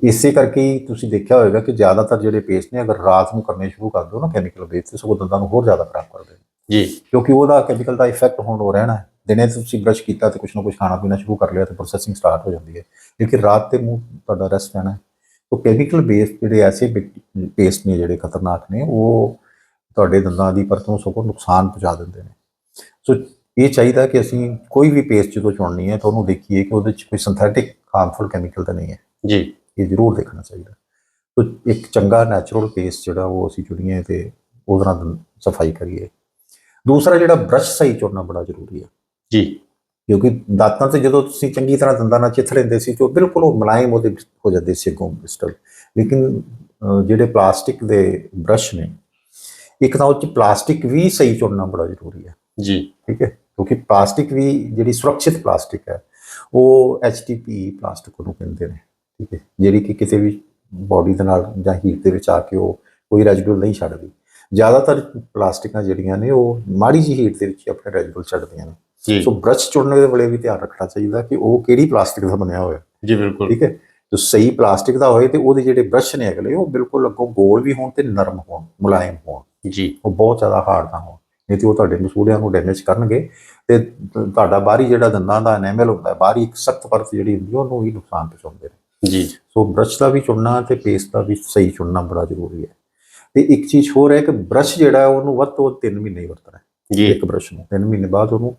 ਇਸੇ ਕਰਕੇ ਹੀ ਤੁਸੀਂ ਦੇਖਿਆ ਹੋਵੇਗਾ ਕਿ ਜ਼ਿਆਦਾਤਰ ਜਿਹੜੇ ਪੇਸਟ ਨੇ ਅਗਰ ਰਾਤ ਨੂੰ ਕਰਨੇ ਸ਼ੁਰੂ ਕਰ ਦਿਓ ਨਾ ਕੈਮੀਕਲ ਬੇਸ ਤੇ ਸਗੋਂ ਦੰਦਾਂ ਨੂੰ ਹੋਰ ਜ਼ਿਆਦਾ ਖਰਾਬ ਕਰਦੇ ਨੇ ਜੀ। ਕਿਉਂਕਿ ਉਹਦਾ ਕੈਮੀਕਲ ਦਾ ਇਫੈਕਟ ਹੁਣ ਹੋ ਰਹਿਣਾ ਹੈ। ਦਿਨੇ ਤੁਸੀਂ ਬ੍ਰਸ਼ ਕੀਤਾ ਤੇ ਕੁਝ ਨਾ ਕੁਝ ਖਾਣਾ ਪੀਣਾ ਸ਼ੁਰੂ ਕਰ ਲਿਆ ਤੇ ਪ੍ਰੋਸੈਸਿੰਗ ਸਟਾਰਟ ਹੋ ਜਾਂਦੀ ਹੈ। ਲੇਕਿਨ ਰਾਤ ਤੇ ਮੂੰਹ ਤੁਹਾਡਾ ਰੈਸਟ ਰਹਿਣਾ ਹੈ। ਤਾਂ ਕੈਮੀਕਲ ਬੇਸ ਜਿਹੜੇ ਐਸੇ ਪੇਸਟ ਨੇ ਜਿਹੜੇ ਖਤਰਨਾਕ ਨੇ ਉਹ ਤੁਹਾਡੇ ਦੰਦਾਂ ਦੀ ਪਰਤ ਨੂੰ ਸਗੋਂ ਨੁਕਸਾਨ ਪਹੁੰਚਾ ਦਿੰਦੇ ਨੇ। ਸੋ ਇਹ ਚਾਹੀਦਾ ਕਿ ਅਸੀਂ ਕੋਈ ਵੀ ਪੇਸਟ ਜਦੋਂ ਚੁਣਨੀ ਹੈ ਤਾਂ ਉਹਨੂੰ ਦੇਖੀਏ ਕਿ ਉਹਦੇ ਵਿੱਚ ਕੋਈ ਸਿੰਥੈਟਿਕ ਹਾਰਮਫੁਲ ਕੈਮੀਕਲ ਤਾਂ ਨਹੀਂ ਹੈ। ਜੀ। ਇਹ ਜ਼ਰੂਰ ਦੇਖਣਾ ਚਾਹੀਦਾ। ਸੋ ਇੱਕ ਚੰਗਾ ਨੈਚੁਰਲ ਪੇਸਟ ਜਿਹੜਾ ਉਹ ਅਸੀਂ ਚੁਣੀਏ ਤੇ ਉਹਦੇ ਨਾਲ ਸਫ਼ਾਈ ਕਰੀਏ। ਦੂਸਰਾ ਜਿਹੜਾ ਬ੍ਰਸ਼ ਸਹੀ ਚੁਣਨਾ ਬੜਾ ਜ਼ਰੂਰੀ ਹੈ ਜੀ। ਕਿਉਂਕਿ ਦਾਤਾਂ ਤੇ ਜਦੋਂ ਤੁਸੀਂ ਚੰਗੀ ਤਰ੍ਹਾਂ ਦੰਦਾਂ ਨਾਲ ਚਿੱਥ ਲੈਂਦੇ ਸੀ ਤੇ ਉਹ ਬਿਲਕੁਲ ਉਹ ਮੁਲਾਇਮ ਉਹਦੇ ਹੋ ਜਾਂਦੇ ਸੀ ਅੱਗੋਂ ਬ੍ਰਿਸਟਲ ਲੇਕਿਨ ਜਿਹੜੇ ਪਲਾਸਟਿਕ ਦੇ ਬ੍ਰਸ਼ ਨੇ ਇੱਕ ਤਾਂ ਉਹ ਚ ਪਲਾਸਟਿਕ ਵੀ ਸਹੀ ਚੁਣਨਾ ਬੜਾ ਜ਼ਰੂਰੀ ਹੈ ਜੀ। ਠੀਕ ਹੈ? ਕਿਉਂਕਿ ਪਲਾਸਟਿਕ ਵੀ ਜਿਹੜੀ ਸੁਰੱਖਿਅਤ ਪਲਾਸਟਿਕ ਹੈ ਉਹ HDPE ਪਲਾਸਟਿਕ ਨੂੰ ਕਹਿੰਦੇ ਨੇ। ਠੀਕ ਹੈ। ਜਿਹੜੀ ਕਿ ਕਿਸੇ ਵੀ ਬਾਡੀ ਦੇ ਨਾਲ ਜਾਂ ਹੀਟ ਦੇ ਵਿੱਚ ਆ ਕੇ ਉਹ ਕੋਈ ਰੈਜ਼ੀਡੂਅਲ ਨਹੀਂ ਛੱਡਦੀ। ਜ਼ਿਆਦਾਤਰ ਪਲਾਸਟਿਕਾਂ ਜਿਹੜੀਆਂ ਨੇ ਉਹ ਮਾੜੀ ਜਿਹੀ ਹੀਟ ਦੇ ਵਿੱਚ ਹੀ ਆਪਣੇ ਰੈਜ਼ੀਡੂਅਲ ਛੱਡਦੀਆਂ ਨੇ। ਜੀ। ਸੋ ਬ੍ਰਸ਼ ਚੁਣਨ ਦੇ ਵੇਲੇ ਵੀ ਧਿਆਨ ਰੱਖਣਾ ਚਾਹੀਦਾ ਕਿ ਉਹ ਕਿਹੜੀ ਪਲਾਸਟਿਕ ਦਾ ਬਣਿਆ ਹੋਇਆ। ਜੀ ਬਿਲਕੁਲ। ਠੀਕ ਹੈ। ਜੋ ਸਹੀ ਪਲਾਸਟਿਕ ਦਾ ਹੋਏ ਤੇ ਉਹਦੇ ਜਿਹੜੇ ਬ੍ਰਸ਼ ਨੇ ਅਗਲੇ ਉਹ ਬਿਲਕੁਲ ਅੱਗੋਂ ਗੋਲ ਵੀ ਹੋਣ ਤੇ ਨਰਮ ਹੋਣ ਮੁਲਾਇਮ ਹੋਣ। ਜੀ। ਉਹ ਬਹੁਤ ਜ਼ਿਆਦਾ ਹਾਰਡ ਨਾ ਹੋਣ। ਨਹੀਂ ਤੇ ਉਹ ਤੁਹਾਡੇ ਮਸੂੜਿਆਂ ਨੂੰ ਡੈਮੇਜ ਕਰਨਗੇ ਤੇ ਤੁਹਾਡਾ ਬਾਹਰੀ ਜਿਹੜਾ ਦੰਦਾਂ ਦਾ ਐਨੇਮਲ ਹੁੰਦਾ ਹੈ ਬਾਹਰੀ ਇੱਕ ਸਖਤ ਪਰਤ ਜਿਹੜੀ ਹੁੰਦੀ ਹੈ ਉਹਨੂੰ ਵੀ ਨੁਕਸਾਨ ਪਹੁੰਚਾਉਂਦੇ ਨੇ। ਜੀ। ਸੋ ਬ੍ਰਸ਼ ਦਾ ਵੀ ਚੁਣਨਾ ਤੇ ਪੇਸਟ ਦਾ ਵੀ ਸਹੀ ਚੁਣਨਾ ਬੜਾ ਜ਼ਰੂਰੀ ਹੈ। ਤੇ ਇੱਕ ਚੀਜ਼ ਹੋਰ ਹੈ ਕਿ ਬ੍ਰਸ਼ ਜਿਹੜਾ ਹੈ ਉਹਨੂੰ ਵੱਧ ਤੋਂ ਵੱਧ 3 ਮਹੀਨੇ ਹੀ ਵਰਤਣਾ ਹੈ। ਜੀ। ਇੱਕ ਬ੍ਰਸ਼ ਨੂੰ 3 ਮਹੀਨੇ ਬਾਅਦ ਉਹਨੂੰ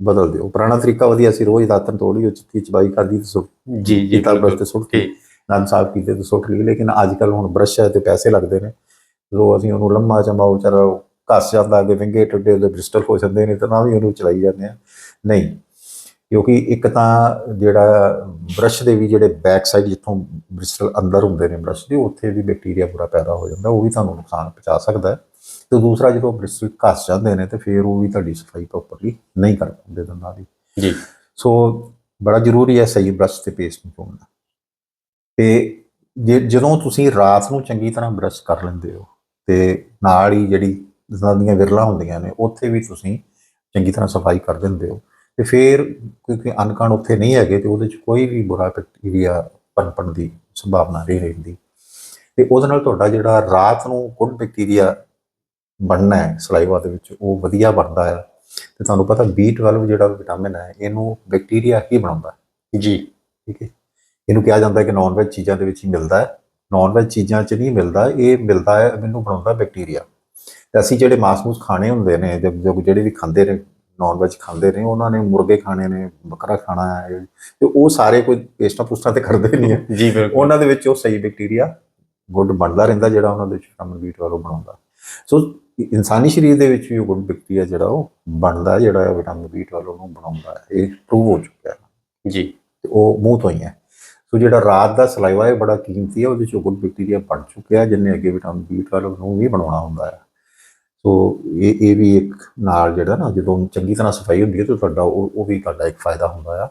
ਬਦਲ ਦਿਓ। ਪੁਰਾਣਾ ਤਰੀਕਾ ਵਧੀਆ ਸੀ ਰੋਜ਼ ਦਾਤਨ ਤੋੜੀ ਉਹ ਚਿੱਟੀ ਚਬਾਈ ਕਰਦੀ ਤੇ ਸੁੱਟ ਜੀ ਜੀ ਬ੍ਰਸ਼ ਬਿਲਕੁਲ ਤੇ ਸੁੱਟ ਕੇ ਜੀ ਨਨ ਸਾਫ਼ ਕੀਤੇ ਤੇ ਸੁੱਟ ਲਈ ਲੇਕਿਨ ਅੱਜ ਕੱਲ ਹੁਣ ਬ੍ਰਸ਼ ਹੈ ਤੇ ਪੈਸੇ ਲੱਗਦੇ ਨੇ। ਜਦੋਂ ਅਸੀਂ ਉਹਨੂੰ ਲੰਮਾ ਚਮਾ ਵਿਚਾਰਾ ਘਸ ਜਾਂਦਾ ਅੱਗੇ ਵਿੰਗੇ ਟੁੱਟੇ ਉਹਦੇ ਬ੍ਰਿਸਟਲ ਹੋ ਜਾਂਦੇ ਨੇ ਤਾਂ ਨਾ ਵੀ ਉਹਨੂੰ ਚਲਾਈ ਜਾਂਦੇ ਆ। ਨਹੀਂ ਕਿਉਂਕਿ ਇੱਕ ਤਾਂ ਜਿਹੜਾ ਬ੍ਰਸ਼ ਦੇ ਵੀ ਜਿਹੜੇ ਬੈਕ ਸਾਈਡ ਜਿੱਥੋਂ ਬ੍ਰਿਸਟਲ ਅੰਦਰ ਹੁੰਦੇ ਨੇ ਬ੍ਰਸ਼ ਦੇ ਉੱਥੇ ਵੀ ਬੈਕਟੀਰੀਆ ਪੂਰਾ ਪੈਦਾ ਹੋ ਜਾਂਦਾ ਉਹ ਵੀ ਤੁਹਾਨੂੰ ਨੁਕਸਾਨ ਪਹੁੰਚਾ ਸਕਦਾ ਹੈ। ਤੇ ਦੂਸਰਾ ਜਦੋਂ ਬ੍ਰਿਸਟਲ ਘਸ ਜਾਂਦੇ ਨੇ ਤੇ ਫਿਰ ਉਹ ਵੀ ਤੁਹਾਡੀ ਸਫ਼ਾਈ ਪ੍ਰੋਪਰਲੀ ਨਹੀਂ ਕਰ ਪਾਉਂਦੇ ਦੰਦਾਂ ਦੀ। ਜੀ। ਸੋ ਬੜਾ ਜ਼ਰੂਰੀ ਹੈ ਸਹੀ ਬ੍ਰਸ਼ ਤੇ ਪੇਸਟ ਨੂੰ ਚੁਣਨਾ ਤੇ ਜੇ ਜਦੋਂ ਤੁਸੀਂ ਰਾਤ ਨੂੰ ਚੰਗੀ ਤਰ੍ਹਾਂ ਬ੍ਰਸ਼ ਕਰ ਲੈਂਦੇ ਹੋ ਤੇ ਨਾਲ ਹੀ ਜਿਹੜੀ ਦੰਦਾਂ ਦੀਆਂ ਵਿਰਲਾਂ ਹੁੰਦੀਆਂ ਨੇ ਉੱਥੇ ਵੀ ਤੁਸੀਂ ਚੰਗੀ ਤਰ੍ਹਾਂ ਸਫ਼ਾਈ ਕਰ ਦਿੰਦੇ ਹੋ। ਤੇ ਫਿਰ ਕਿਉਂਕਿ ਅਨਕਣ ਉੱਥੇ ਨਹੀਂ ਹੈਗੇ ਤੇ ਉਹਦੇ ਚ ਕੋਈ ਵੀ ਬੁਰਾ ਬੈਕਟੀਰੀਆ ਪਨਪਣ ਦੀ ਸੰਭਾਵਨਾ ਨਹੀਂ ਰਹਿੰਦੀ। ਤੇ ਉਹਦੇ ਨਾਲ ਤੁਹਾਡਾ ਜਿਹੜਾ ਰਾਤ ਨੂੰ ਗੁੱਡ ਬੈਕਟੀਰੀਆ ਬਣਨਾ ਹੈ ਸਲਾਈਵਾ ਦੇ ਵਿੱਚ ਉਹ ਵਧੀਆ ਬਣਦਾ ਹੈ। ਤੇ ਤੁਹਾਨੂੰ ਪਤਾ B12 ਜਿਹੜਾ ਵਿਟਾਮਿਨ ਹੈ ਇਹਨੂੰ ਬੈਕਟੀਰੀਆ ਹੀ ਬਣਾਉਂਦਾ ਹੈ? ਜੀ। ਠੀਕ ਹੈ। ਇਹਨੂੰ ਕਿਹਾ ਜਾਂਦਾ ਹੈ ਕਿ ਨਾਨ ਵੈਜ ਚੀਜ਼ਾਂ ਦੇ ਵਿੱਚ ਹੀ ਮਿਲਦਾ ਹੈ। ਨਾਨ ਵੈਜ ਚੀਜ਼ਾਂ 'ਚ ਨਹੀਂ ਮਿਲਦਾ ਇਹ ਮਿਲਦਾ ਹੈ ਮੈਨੂੰ ਬਣਾਉਂਦਾ ਬੈਕਟੀਰੀਆ ਤੇ ਅਸੀਂ ਜਿਹੜੇ ਮਾਸ ਮੂਸ ਖਾਣੇ ਹੁੰਦੇ ਨੇ ਜਿਹੜੇ ਵੀ ਖਾਂਦੇ ਨੇ ਨਾਨ ਵੈਜ ਖਾਂਦੇ ਨੇ ਉਹਨਾਂ ਨੇ ਮੁਰਗੇ ਖਾਣੇ ਨੇ ਬੱਕਰਾ ਖਾਣਾ ਹੈ ਤੇ ਉਹ ਸਾਰੇ ਕੋਈ ਪੇਸਟਾਂ ਪੁਸਟਾਂ ਤੇ ਕਰਦੇ ਨਹੀਂ ਹੈ ਜੀ ਬਿਲਕੁਲ। ਉਹਨਾਂ ਦੇ ਵਿੱਚ ਉਹ ਸਹੀ ਬੈਕਟੀਰੀਆ ਗੁੱਡ ਬਣਦਾ ਰਹਿੰਦਾ ਜਿਹੜਾ ਉਹਨਾਂ ਦੇ ਵਿੱਚ ਵਿਟਾਮਿਨ B12 ਬਣਾਉਂਦਾ। ਸੋ ਇਨਸਾਨੀ ਸਰੀਰ ਦੇ ਵਿੱਚ ਵੀ ਉਹ ਗੁੱਡ ਬੈਕਟੀਰੀਆ ਜਿਹੜਾ ਉਹ ਬਣਦਾ ਜਿਹੜਾ ਹੈ ਵਿਟਾਮਿਨ B12 ਨੂੰ ਬਣਾਉਂਦਾ ਹੈ। ਇਹ ਪ੍ਰੂਵ ਹੋ ਚੁੱਕਿਆ। ਹੈ ਜੀ। ਤੇ ਉਹ ਮੂੰਹ ਤੋਂ ਹੀ ਹੈ। ਸੋ ਜਿਹੜਾ ਰਾਤ ਦਾ ਸਲਾਈਵਾ ਹੈ ਬੜਾ ਕੀਮਤੀ ਹੈ ਉਹਦੇ ਚ ਗੁੱਡ ਬੈਕਟੀਰੀਆ ਬਣ ਚੁੱਕਿਆ ਜਿੰਨੇ ਅੱਗੇ ਵਿਟਾਮਿਨ B12 ਨੂੰ ਵੀ ਬਣਾਉਣਾ ਹੁੰਦਾ ਹੈ। ਸੋ ਇਹ ਇਹ ਵੀ ਇੱਕ ਨਾਲ ਜਿਹੜਾ ਨਾ ਜਦੋਂ ਚੰਗੀ ਤਰ੍ਹਾਂ ਸਫ਼ਾਈ ਹੁੰਦੀ ਹੈ ਤਾਂ ਤੁਹਾਡਾ ਉਹ ਉਹ ਵੀ ਤੁਹਾਡਾ ਇੱਕ ਫਾਇਦਾ ਹੁੰਦਾ ਆ।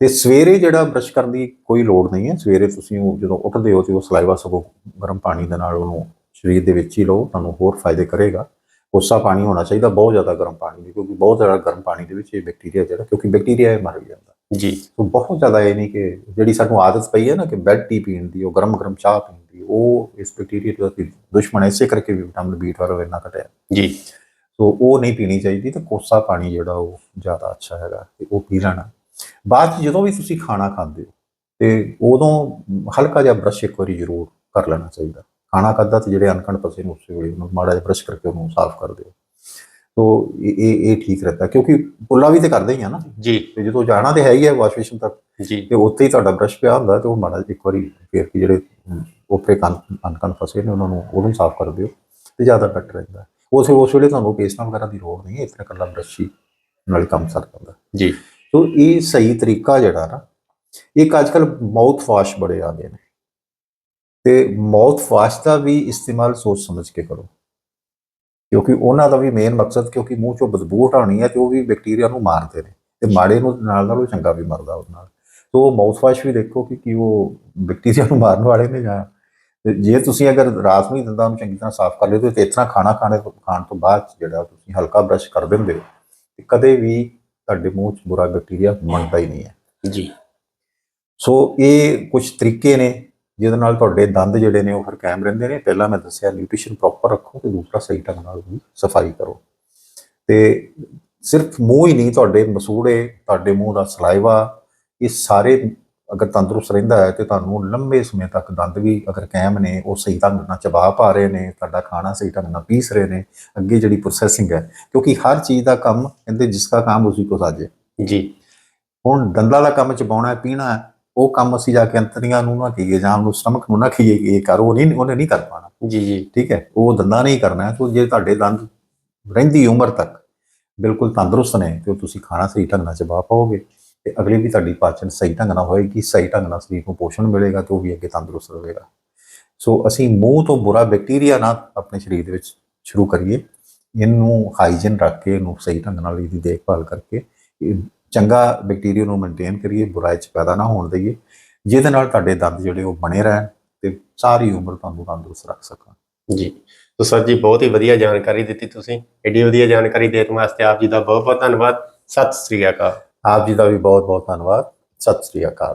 ਤੇ ਸਵੇਰੇ ਜਿਹੜਾ ਬ੍ਰਸ਼ ਕਰਨ ਦੀ ਕੋਈ ਲੋੜ ਨਹੀਂ ਹੈ। ਸਵੇਰੇ ਤੁਸੀਂ ਉਹ ਜਦੋਂ ਉੱਠਦੇ ਹੋ ਤੇ ਉਹ ਸਲਾਈਵਾ ਸਗੋਂ ਗਰਮ ਪਾਣੀ ਦੇ ਨਾਲ ਉਹਨੂੰ ਸਰੀਰ ਦੇ ਵਿੱਚ ਹੀ ਲਓ ਤੁਹਾਨੂੰ ਹੋਰ ਫਾਇਦੇ ਕਰੇਗਾ। ਕੋਸਾ ਪਾਣੀ ਹੋਣਾ ਚਾਹੀਦਾ ਬਹੁਤ ਜ਼ਿਆਦਾ ਗਰਮ ਪਾਣੀ ਨਹੀਂ ਕਿਉਂਕਿ ਬਹੁਤ ਜ਼ਿਆਦਾ ਗਰਮ ਪਾਣੀ ਦੇ ਵਿੱਚ ਇਹ ਬੈਕਟੀਰੀਆ ਜਿਹੜਾ ਕਿਉਂਕਿ ਬੈਕਟੀਰੀਆ ਇਹ ਮਰ ਜਾਂਦਾ। ਜੀ। ਸੋ ਬਹੁਤ ਜ਼ਿਆਦਾ ਇਹ ਨਹੀਂ ਕਿ ਜਿਹੜੀ ਸਾਨੂੰ ਆਦਤ ਪਈ ਹੈ ਨਾ ਕਿ ਬੈਡ ਟੀ ਪੀਣ ਦੀ ਉਹ ਗਰਮ ਗਰਮ ਚਾਹ ਪੀਣ ਉਹ ਇਸ ਬੈਕਟੀਰੀਆ ਦਾ ਦੁਸ਼ਮਣ ਹੈ, ਇਸੇ ਕਰਕੇ ਵੀ ਵਿਟਾਮਿਨ B12 ਇੰਨਾ ਘਟਿਆ। ਜੀ। ਸੋ ਉਹ ਨਹੀਂ ਪੀਣੀ ਚਾਹੀਦੀ ਤੇ ਕੋਸਾ ਪਾਣੀ ਜਿਹੜਾ ਉਹ ਜ਼ਿਆਦਾ ਅੱਛਾ ਹੈਗਾ ਤੇ ਉਹ ਪੀ ਲੈਣਾ। ਬਾਅਦ ਜਦੋਂ ਵੀ ਤੁਸੀਂ ਖਾਣਾ ਖਾਂਦੇ ਹੋ ਤੇ ਉਦੋਂ ਹਲਕਾ ਜਿਹਾ ਬ੍ਰਸ਼ ਇੱਕ ਵਾਰੀ ਜ਼ਰੂਰ ਕਰ ਲੈਣਾ ਚਾਹੀਦਾ। ਖਾਣਾ ਖਾਧਾ ਤੇ ਜਿਹੜੇ ਅਨਕਣ ਪਸੇ ਨੂੰ ਉਸੇ ਵੇਲੇ ਉਹਨੂੰ ਮਾੜਾ ਜਿਹਾ ਬ੍ਰਸ਼ ਕਰਕੇ ਉਹਨੂੰ ਸਾਫ਼ ਕਰ ਦਿਓ। ਸੋ ਇਹ ਇਹ ਠੀਕ ਰਹਿੰਦਾ ਕਿਉਂਕਿ ਪੁੱਲਾ ਵੀ ਤੇ ਕਰਦੇ ਹੀ ਆ ਨਾ। ਜੀ। ਤੇ ਜਦੋਂ ਜਾਣਾ ਤੇ ਹੈ ਹੀ ਹੈ ਵਾਸ਼ ਬੇਸਿਨ ਤੱਕ ਜੀ। ਤੇ ਉੱਥੇ ਹੀ ਤੁਹਾਡਾ ਬ੍ਰਸ਼ ਪਿਆ ਹੁੰਦਾ ਤੇ ਉਹ ਮਾੜਾ ਜਿਹਾ ਇੱਕ ਵਾਰੀ ਫੇਰ ਕੇ ਜਿਹੜੇ ਉਪਰੇ ਕੰਨ ਅਨਕਨ ਫਸੇ ਨੇ ਉਹਨਾਂ ਨੂੰ ਉਹਨੂੰ ਸਾਫ਼ ਕਰ ਦਿਓ ਤੇ ਜ਼ਿਆਦਾ ਬੈਟਰ ਰਹਿੰਦਾ। ਉਸ ਉਸ ਵੇਲੇ ਤੁਹਾਨੂੰ ਪੇਸਟਾਂ ਵਗੈਰਾ ਦੀ ਲੋੜ ਨਹੀਂ ਹੈ ਇਸ ਤਰ੍ਹਾਂ ਕੱਲਾ ਬ੍ਰਸ਼ ਨਾਲ ਕੰਮ ਸਰ ਜਾਂਦਾ। ਜੀ। ਸੋ ਇਹ ਸਹੀ ਤਰੀਕਾ ਜਿਹੜਾ ਨਾ ਇੱਕ ਅੱਜਕੱਲ ਮਾਊਥ ਵਾਸ਼ ਬੜੇ ਆ ਗਏ ਨੇ। ਤੇ ਮਾਊਥ ਵਾਸ਼ ਦਾ ਵੀ ਇਸਤੇਮਾਲ ਸੋਚ ਸਮਝ ਕੇ ਕਰੋ। ਕਿਉਂਕਿ ਉਹਨਾਂ ਦਾ ਵੀ ਮੇਨ ਮਕਸਦ ਕਿਉਂਕਿ ਮੂੰਹ ਚੋਂ ਬਦਬੂ ਹਟਾਉਣੀ ਹੈ ਤੇ ਉਹ ਵੀ ਬੈਕਟੀਰੀਆ ਨੂੰ ਮਾਰਦੇ ਨੇ। ਤੇ ਮਾੜੇ ਨੂੰ ਨਾਲ ਨਾਲ ਉਹ ਚੰਗਾ ਵੀ ਮਰਦਾ ਉਹਦੇ ਨਾਲ। ਸੋ ਮਾਊਥ ਵਾਸ਼ ਵੀ ਦੇਖੋ ਕਿ ਕੀ ਉਹ ਬੈਕਟੀਰੀਆ ਨੂੰ ਮਾਰਨ ਵਾਲੇ ਨੇ ਜਾਂ ਜੇ ਤੁਸੀਂ ਅਗਰ ਰਾਤ ਨੂੰ ਹੀ ਦੰਦਾਂ ਨੂੰ ਚੰਗੀ ਤਰ੍ਹਾਂ ਸਾਫ਼ ਕਰ ਲਿਓ ਤੇ ਇਸ ਤਰ੍ਹਾਂ ਖਾਣਾ ਖਾਣੇ ਤੋਂ ਖਾਣ ਤੋਂ ਬਾਅਦ ਜਿਹੜਾ ਤੁਸੀਂ ਹਲਕਾ ਬ੍ਰਸ਼ ਕਰ ਦਿੰਦੇ ਹੋ ਤੇ ਕਦੇ ਵੀ ਤੁਹਾਡੇ ਮੂੰਹ 'ਚ ਬੁਰਾ ਬੈਕਟੀਰੀਆ ਬਣਦਾ ਹੀ ਨਹੀਂ ਹੈ। ਜੀ। ਸੋ ਇਹ ਕੁਝ ਤਰੀਕੇ ਨੇ ਜਿਹਦੇ ਨਾਲ ਤੁਹਾਡੇ ਦੰਦ ਜਿਹੜੇ ਨੇ ਉਹ ਫਿਰ ਕਾਇਮ ਰਹਿੰਦੇ ਨੇ। ਪਹਿਲਾਂ ਮੈਂ ਦੱਸਿਆ ਨਿਊਟ੍ਰੀਸ਼ਨ ਪ੍ਰੋਪਰ ਰੱਖੋ ਤੇ ਦੂਸਰਾ ਸਹੀ ਢੰਗ ਨਾਲ ਵੀ ਸਫ਼ਾਈ ਕਰੋ। ਤੇ ਸਿਰਫ ਮੂੰਹ ਹੀ ਨਹੀਂ ਤੁਹਾਡੇ ਮਸੂੜੇ ਤੁਹਾਡੇ ਮੂੰਹ ਦਾ ਸਲਾਈਵਾ ਇਹ ਸਾਰੇ ਅਗਰ ਤੰਦਰੁਸਤ ਰਹਿੰਦਾ ਹੈ ਤੇ ਤੁਹਾਨੂੰ ਲੰਬੇ ਸਮੇਂ ਤੱਕ ਦੰਦ ਵੀ ਅਗਰ ਕਾਇਮ ਨੇ ਉਹ ਸਹੀ ਢੰਗ ਨਾਲ ਚਬਾ ਪਾ ਰਹੇ ਨੇ ਤੁਹਾਡਾ ਖਾਣਾ ਸਹੀ ਢੰਗ ਨਾਲ ਪੀਸ ਰਹੇ ਨੇ ਅੱਗੇ ਜਿਹੜੀ ਪ੍ਰੋਸੈਸਿੰਗ ਹੈ ਕਿਉਂਕਿ ਹਰ ਚੀਜ਼ ਦਾ ਕੰਮ ਕਹਿੰਦੇ ਜਿਸ ਦਾ ਕੰਮ ਉਸੇ ਕੋ ਸਾਜੇ। ਜੀ। ਹੁਣ ਦੰਦਾਂ ਦਾ ਕੰਮ ਚਬਾਉਣਾ ਹੈ ਪੀਣਾ ਹੈ ਉਹ ਕੰਮ ਅਸੀਂ ਜਾ ਕੇ ਅੰਤਰੀਆਂ ਨੂੰ ਨਾ ਕਹੀਏ ਜਾਂ ਉਹਨੂੰ ਸਟਮਕ ਨੂੰ ਨਾ ਕਹੀਏ ਕਿ ਇਹ ਕਰੋ ਨਹੀਂ ਉਹਨੇ ਨਹੀਂ ਕਰ ਪਾਣਾ ਜੀ ਜੀ। ਠੀਕ ਹੈ ਉਹ ਦੰਦਾਂ ਨਹੀਂ ਕਰਨਾ ਹੈ ਸੋ ਜੇ ਤੁਹਾਡੇ ਦੰਦ ਰਹਿੰਦੀ ਉਮਰ ਤੱਕ ਬਿਲਕੁਲ ਤੰਦਰੁਸਤ ਨੇ ਤੇ ਉਹ ਤੁਸੀਂ ਖਾਣਾ ਸਹੀ ਢੰਗ ਨਾਲ ਚਬਾ ਪਾਓਗੇ। ਤੇ ਅਗਲੀ ਵੀ ਤੁਹਾਡੀ ਪਾਚਨ ਸਹੀ ਢੰਗ ਨਾਲ ਹੋਏਗੀ, ਸਹੀ ਢੰਗ ਨਾਲ ਸਰੀਰ ਨੂੰ ਪੋਸ਼ਣ ਮਿਲੇਗਾ ਤੇ ਉਹ ਵੀ ਅੱਗੇ ਤੰਦਰੁਸਤ ਰਹੇਗਾ। ਸੋ ਅਸੀਂ ਮੂੰਹ ਤੋਂ ਬੁਰਾ ਬੈਕਟੀਰੀਆ ਨਾ ਆਪਣੇ ਸਰੀਰ ਦੇ ਵਿੱਚ ਸ਼ੁਰੂ ਕਰੀਏ, ਇਹਨੂੰ ਹਾਈਜੀਨ ਰੱਖ ਕੇ, ਇਹਨੂੰ ਸਹੀ ਢੰਗ ਨਾਲ ਇਹਦੀ ਦੇਖਭਾਲ ਕਰਕੇ, ਇਹ ਚੰਗਾ ਬੈਕਟੀਰੀਆ ਨੂੰ ਮੇਨਟੇਨ ਕਰੀਏ, ਬੁਰਾਈ ਚ ਪੈਦਾ ਨਾ ਹੋਣ ਦਈਏ, ਜਿਹਦੇ ਨਾਲ ਤੁਹਾਡੇ ਦੰਦ ਜਿਹੜੇ ਉਹ ਬਣੇ ਰਹਿਣ ਤੇ ਸਾਰੀ ਉਮਰ ਤੁਹਾਨੂੰ ਤੰਦਰੁਸਤ ਰੱਖ ਸਕਣ। ਜੀ, ਤੋ ਸਰ ਜੀ ਬਹੁਤ ਹੀ ਵਧੀਆ ਜਾਣਕਾਰੀ ਦਿੱਤੀ ਤੁਸੀਂ, ਐਡੀ ਵਧੀਆ ਜਾਣਕਾਰੀ ਦੇਣ ਵਾਸਤੇ ਆਪ ਜੀ ਦਾ ਬਹੁਤ ਬਹੁਤ ਧੰਨਵਾਦ, ਸਤਿ ਸ੍ਰੀ ਅਕਾਲ। ਆਪ ਜੀ ਦਾ ਵੀ ਬਹੁਤ ਬਹੁਤ ਧੰਨਵਾਦ। ਸਤਿ ਸ੍ਰੀ ਅਕਾਲ।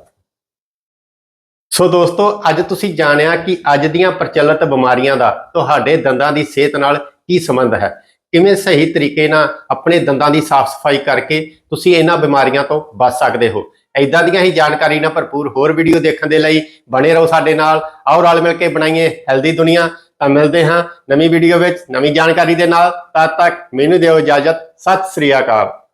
ਸੋ ਦੋਸਤੋ, ਅੱਜ ਤੁਸੀਂ ਜਾਣਿਆ ਕਿ ਅੱਜ ਦੀਆਂ ਪ੍ਰਚਲਿਤ ਬਿਮਾਰੀਆਂ ਦਾ ਤੁਹਾਡੇ ਦੰਦਾਂ ਦੀ ਸਿਹਤ ਨਾਲ ਕੀ ਸੰਬੰਧ ਹੈ? ਕਿਵੇਂ ਸਹੀ ਤਰੀਕੇ ਨਾਲ ਆਪਣੇ ਦੰਦਾਂ ਦੀ ਸਾਫ਼ ਸਫ਼ਾਈ ਕਰਕੇ ਤੁਸੀਂ ਇਹਨਾਂ ਬਿਮਾਰੀਆਂ ਤੋਂ ਬਚ ਸਕਦੇ ਹੋ? ਐਦਾਂ ਦੀਆਂ ਹੀ ਜਾਣਕਾਰੀ ਨਾਲ ਭਰਪੂਰ ਹੋਰ ਵੀਡੀਓ ਦੇਖਣ ਦੇ ਲਈ ਬਣੇ ਰਹੋ ਸਾਡੇ ਨਾਲ। ਆਓ ਰਲ ਮਿਲ ਕੇ ਬਣਾਈਏ ਹੈਲਦੀ ਦੁਨੀਆ। ਤਾਂ ਮਿਲਦੇ ਹਾਂ ਨਵੀਂ ਵੀਡੀਓ ਵਿੱਚ ਨਵੀਂ ਜਾਣਕਾਰੀ ਦੇ ਨਾਲ। ਤਦ ਤੱਕ ਮੈਨੂੰ ਦਿਓ ਇਜਾਜ਼ਤ। ਸਤਿ ਸ੍ਰੀ ਅਕਾਲ।